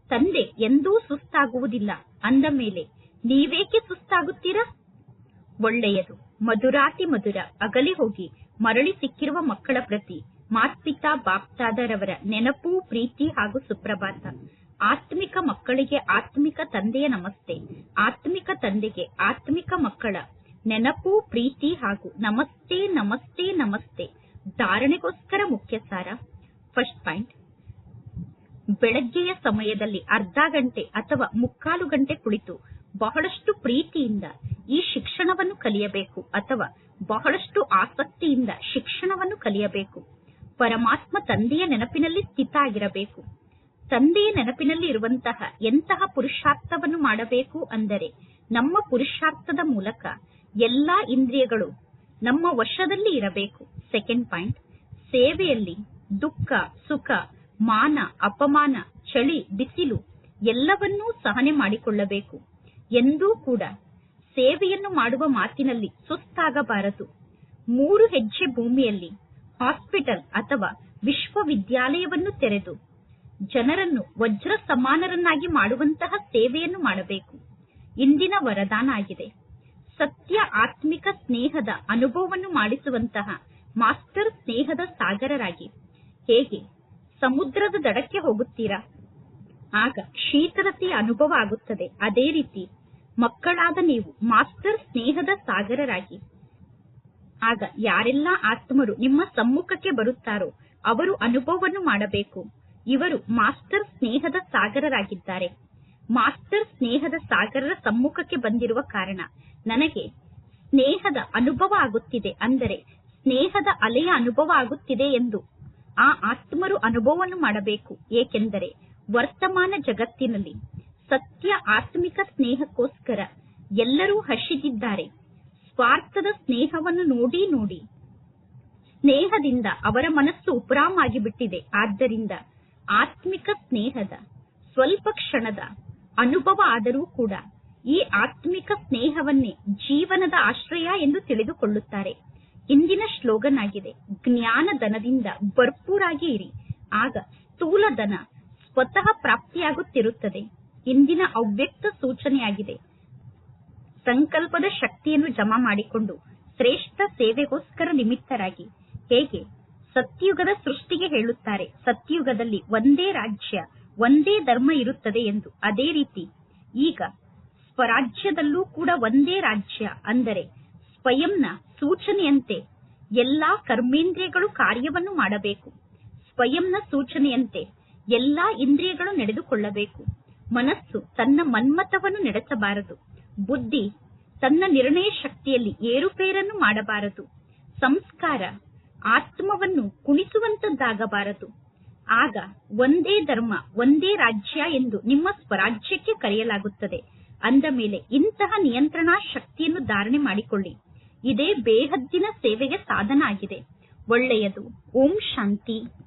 A: ತಂದೆ ಎಂದೂ ಸುಸ್ತಾಗುವುದಿಲ್ಲ. ಅಂದ ಮೇಲೆ ನೀವೇಕೆ ಸುಸ್ತಾಗುತ್ತೀರಾ? ಒಳ್ಳೆಯದು. ಮಧುರಾತಿ ಮಧುರ. ಅಗಲಿ ಹೋಗಿ ಮರಳಿ ಸಿಕ್ಕಿರುವ ಮಕ್ಕಳ ಪ್ರತಿ ಮಾತ್ಪಿತಾ ಬಾಪ್ತಾದರವರ ನೆನಪು, ಪ್ರೀತಿ ಹಾಗೂ ಸುಪ್ರಭಾತ. ಆತ್ಮಿಕ ಮಕ್ಕಳಿಗೆ ಆತ್ಮಿಕ ತಂದೆಯ ನಮಸ್ತೆ. ಆತ್ಮಿಕ ತಂದೆಗೆ ಆತ್ಮಿಕ ಮಕ್ಕಳ ನೆನಪು, ಪ್ರೀತಿ ಹಾಗೂ ನಮಸ್ತೆ ನಮಸ್ತೆ ನಮಸ್ತೆ. ಧಾರಣೆಗೋಸ್ಕರ ಮುಖ್ಯ ಸಾರ. ಫಸ್ಟ್ ಪಾಯಿಂಟ್ ಬೆಳಗ್ಗೆಯ ಸಮಯದಲ್ಲಿ ಅರ್ಧ ಗಂಟೆ ಅಥವಾ ಮುಕ್ಕಾಲು ಗಂಟೆ ಕುಳಿತು ಬಹಳಷ್ಟು ಪ್ರೀತಿಯಿಂದ ಈ ಶಿಕ್ಷಣವನ್ನು ಕಲಿಯಬೇಕು ಅಥವಾ ಬಹಳಷ್ಟು ಆಸಕ್ತಿಯಿಂದ ಶಿಕ್ಷಣವನ್ನು ಕಲಿಯಬೇಕು. ಪರಮಾತ್ಮ ತಂದೆಯ ನೆನಪಿನಲ್ಲಿ ಸ್ಥಿತ ಆಗಿರಬೇಕು. ತಂದೆಯ ನೆನಪಿನಲ್ಲಿ ಇರುವಂತಹ ಎಂತಹ ಪುರುಷಾರ್ಥವನ್ನು ಮಾಡಬೇಕು ಅಂದರೆ ನಮ್ಮ ಪುರುಷಾರ್ಥದ ಮೂಲಕ ಎಲ್ಲಾ ಇಂದ್ರಿಯಗಳು ನಮ್ಮ ವಶದಲ್ಲಿ ಇರಬೇಕು. ಸೆಕೆಂಡ್ ಪಾಯಿಂಟ್ ಸೇವೆಯಲ್ಲಿ ದುಃಖ, ಸುಖ, ಮಾನ, ಅಪಮಾನ, ಚಳಿ, ಬಿಸಿಲು ಎಲ್ಲವನ್ನೂ ಸಹನೆ ಮಾಡಿಕೊಳ್ಳಬೇಕು. ಎಂದೂ ಕೂಡ ಸೇವೆಯನ್ನು ಮಾಡುವ ಮಾತಿನಲ್ಲಿ ಸುಸ್ತಾಗಬಾರದು. ಮೂರು ಹೆಜ್ಜೆ ಭೂಮಿಯಲ್ಲಿ ಹಾಸ್ಪಿಟಲ್ ಅಥವಾ ವಿಶ್ವವಿದ್ಯಾಲಯವನ್ನು ತೆರೆದು ಜನರನ್ನು ವಜ್ರ ಸಮಾನರನ್ನಾಗಿ ಮಾಡುವಂತಹ ಸೇವೆಯನ್ನು ಮಾಡಬೇಕು. ಇಂದಿನ ವರದಾನ ಆಗಿದೆ. ಸತ್ಯ ಆತ್ಮಿಕ ಸ್ನೇಹದ ಅನುಭವವನ್ನು ಮಾಡಿಸುವಂತಹ ಮಾಸ್ಟರ್ ಸ್ನೇಹದ ಸಾಗರರಾಗಿ. ಹೇಗೆ? ಸಮುದ್ರದ ದಡಕ್ಕೆ ಹೋಗುತ್ತೀರಾ? ಆಗ ಶೀತಲತೆಯ ಅನುಭವ ಆಗುತ್ತದೆ. ಅದೇ ರೀತಿ ಮಕ್ಕಳಾದ ನೀವು ಮಾಸ್ಟರ್ ಸ್ನೇಹದ ಸಾಗರರಾಗಿ. ಆಗ ಯಾರೆಲ್ಲ ಆತ್ಮರು ನಿಮ್ಮ ಸಮ್ಮುಖಕ್ಕೆ ಬರುತ್ತಾರೋ ಅವರು ಅನುಭವವನ್ನು ಮಾಡಬೇಕು. ಇವರು ಮಾಸ್ಟರ್ ಸ್ನೇಹದ ಸಾಗರರಾಗಿದ್ದಾರೆ. ಮಾಸ್ಟರ್ ಸ್ನೇಹದ ಸಾಗರರ ಸಮ್ಮುಖಕ್ಕೆ ಬಂದಿರುವ ಕಾರಣ ನನಗೆ ಸ್ನೇಹದ ಅನುಭವ ಆಗುತ್ತಿದೆ ಅಂದರೆ ಸ್ನೇಹದ ಅಲೆಯ ಅನುಭವ ಆಗುತ್ತಿದೆ ಎಂದು ಆ ಆತ್ಮರು ಅನುಭವವನ್ನು ಮಾಡಬೇಕು. ಏಕೆಂದರೆ ವರ್ತಮಾನ ಜಗತ್ತಿನಲ್ಲಿ ಸತ್ಯ ಆತ್ಮಿಕ ಸ್ನೇಹಕ್ಕೋಸ್ಕರ ಎಲ್ಲರೂ ಹರ್ಷಿದ್ದಾರೆ ಸ್ವಾರ್ಥದ ಸ್ನೇಹವನ್ನು ನೋಡಿ ನೋಡಿ ಸ್ನೇಹದಿಂದ ಅವರ ಮನಸ್ಸು ಉಪರಾಮಾಗಿ ಬಿಟ್ಟಿದೆ ಆದ್ದರಿಂದ ಆತ್ಮಿಕ ಸ್ನೇಹದ ಸ್ವಲ್ಪ ಕ್ಷಣದ ಅನುಭವ ಆದರೂ ಕೂಡ ಈ ಆತ್ಮಿಕ ಸ್ನೇಹವನ್ನೇ ಜೀವನದ ಆಶ್ರಯ ಎಂದು ತಿಳಿದುಕೊಳ್ಳುತ್ತಾರೆ. ಇಂದಿನ ಶ್ಲೋಗನ್ ಆಗಿದೆ ಜ್ಞಾನಧನದಿಂದ ಭರ್ಪೂರಾಗಿ ಇರಿ. ಆಗ ಸ್ಥೂಲ ಧನ ಸ್ವತಃ ಪ್ರಾಪ್ತಿಯಾಗುತ್ತಿರುತ್ತದೆ. ಇಂದಿನ ಅವ್ಯಕ್ತ ಸೂಚನೆಯಾಗಿದೆ, ಸಂಕಲ್ಪದ ಶಕ್ತಿಯನ್ನು ಜಮಾ ಮಾಡಿಕೊಂಡು ಶ್ರೇಷ್ಠ ಸೇವೆಗೋಸ್ಕರ ನಿಮಿತ್ತರಾಗಿ. ಹೇಗೆ? ಸತ್ಯುಗದ ಸೃಷ್ಟಿಗೆ ಹೇಳುತ್ತಾರೆ, ಸತ್ಯುಗದಲ್ಲಿ ಒಂದೇ ರಾಜ್ಯ, ಒಂದೇ ಧರ್ಮ ಇರುತ್ತದೆ ಎಂದು. ಅದೇ ರೀತಿ ಈಗ ಸ್ವರಾಜ್ಯದಲ್ಲೂ ಕೂಡ ಒಂದೇ ರಾಜ್ಯ ಅಂದರೆ ಸ್ವಯಂನ ಸೂಚನೆಯಂತೆ ಎಲ್ಲಾ ಕರ್ಮೇಂದ್ರಿಯಗಳು ಕಾರ್ಯವನ್ನು ಮಾಡಬೇಕು. ಸ್ವಯಂನ ಸೂಚನೆಯಂತೆ ಎಲ್ಲಾ ಇಂದ್ರಿಯಗಳು ನಡೆದುಕೊಳ್ಳಬೇಕು. ಮನಸ್ಸು ತನ್ನ ಮನ್ಮತವನ್ನು ನಡೆಸಬಾರದು. ಬುದ್ಧಿ ತನ್ನ ನಿರ್ಣಯ ಶಕ್ತಿಯಲ್ಲಿ ಏರುಪೇರನ್ನು ಮಾಡಬಾರದು. ಸಂಸ್ಕಾರ ಆತ್ಮವನ್ನು ಕುಣಿಸುವಂತದ್ದಾಗಬಾರದು. ಆಗ ಒಂದೇ ಧರ್ಮ, ಒಂದೇ ರಾಜ್ಯ ಎಂದು ನಿಮ್ಮ ಸ್ವರಾಜ್ಯಕ್ಕೆ ಕರೆಯಲಾಗುತ್ತದೆ. ಅಂದ ಮೇಲೆ ಇಂತಹ ನಿಯಂತ್ರಣ ಶಕ್ತಿಯನ್ನು ಧಾರಣೆ ಮಾಡಿಕೊಳ್ಳಿ. ಇದೇ ಬೇಹದ್ದಿನ ಸೇವೆಗೆ ಸಾಧನ ಆಗಿದೆ. ಒಳ್ಳೆಯದು. ಓಂ ಶಾಂತಿ.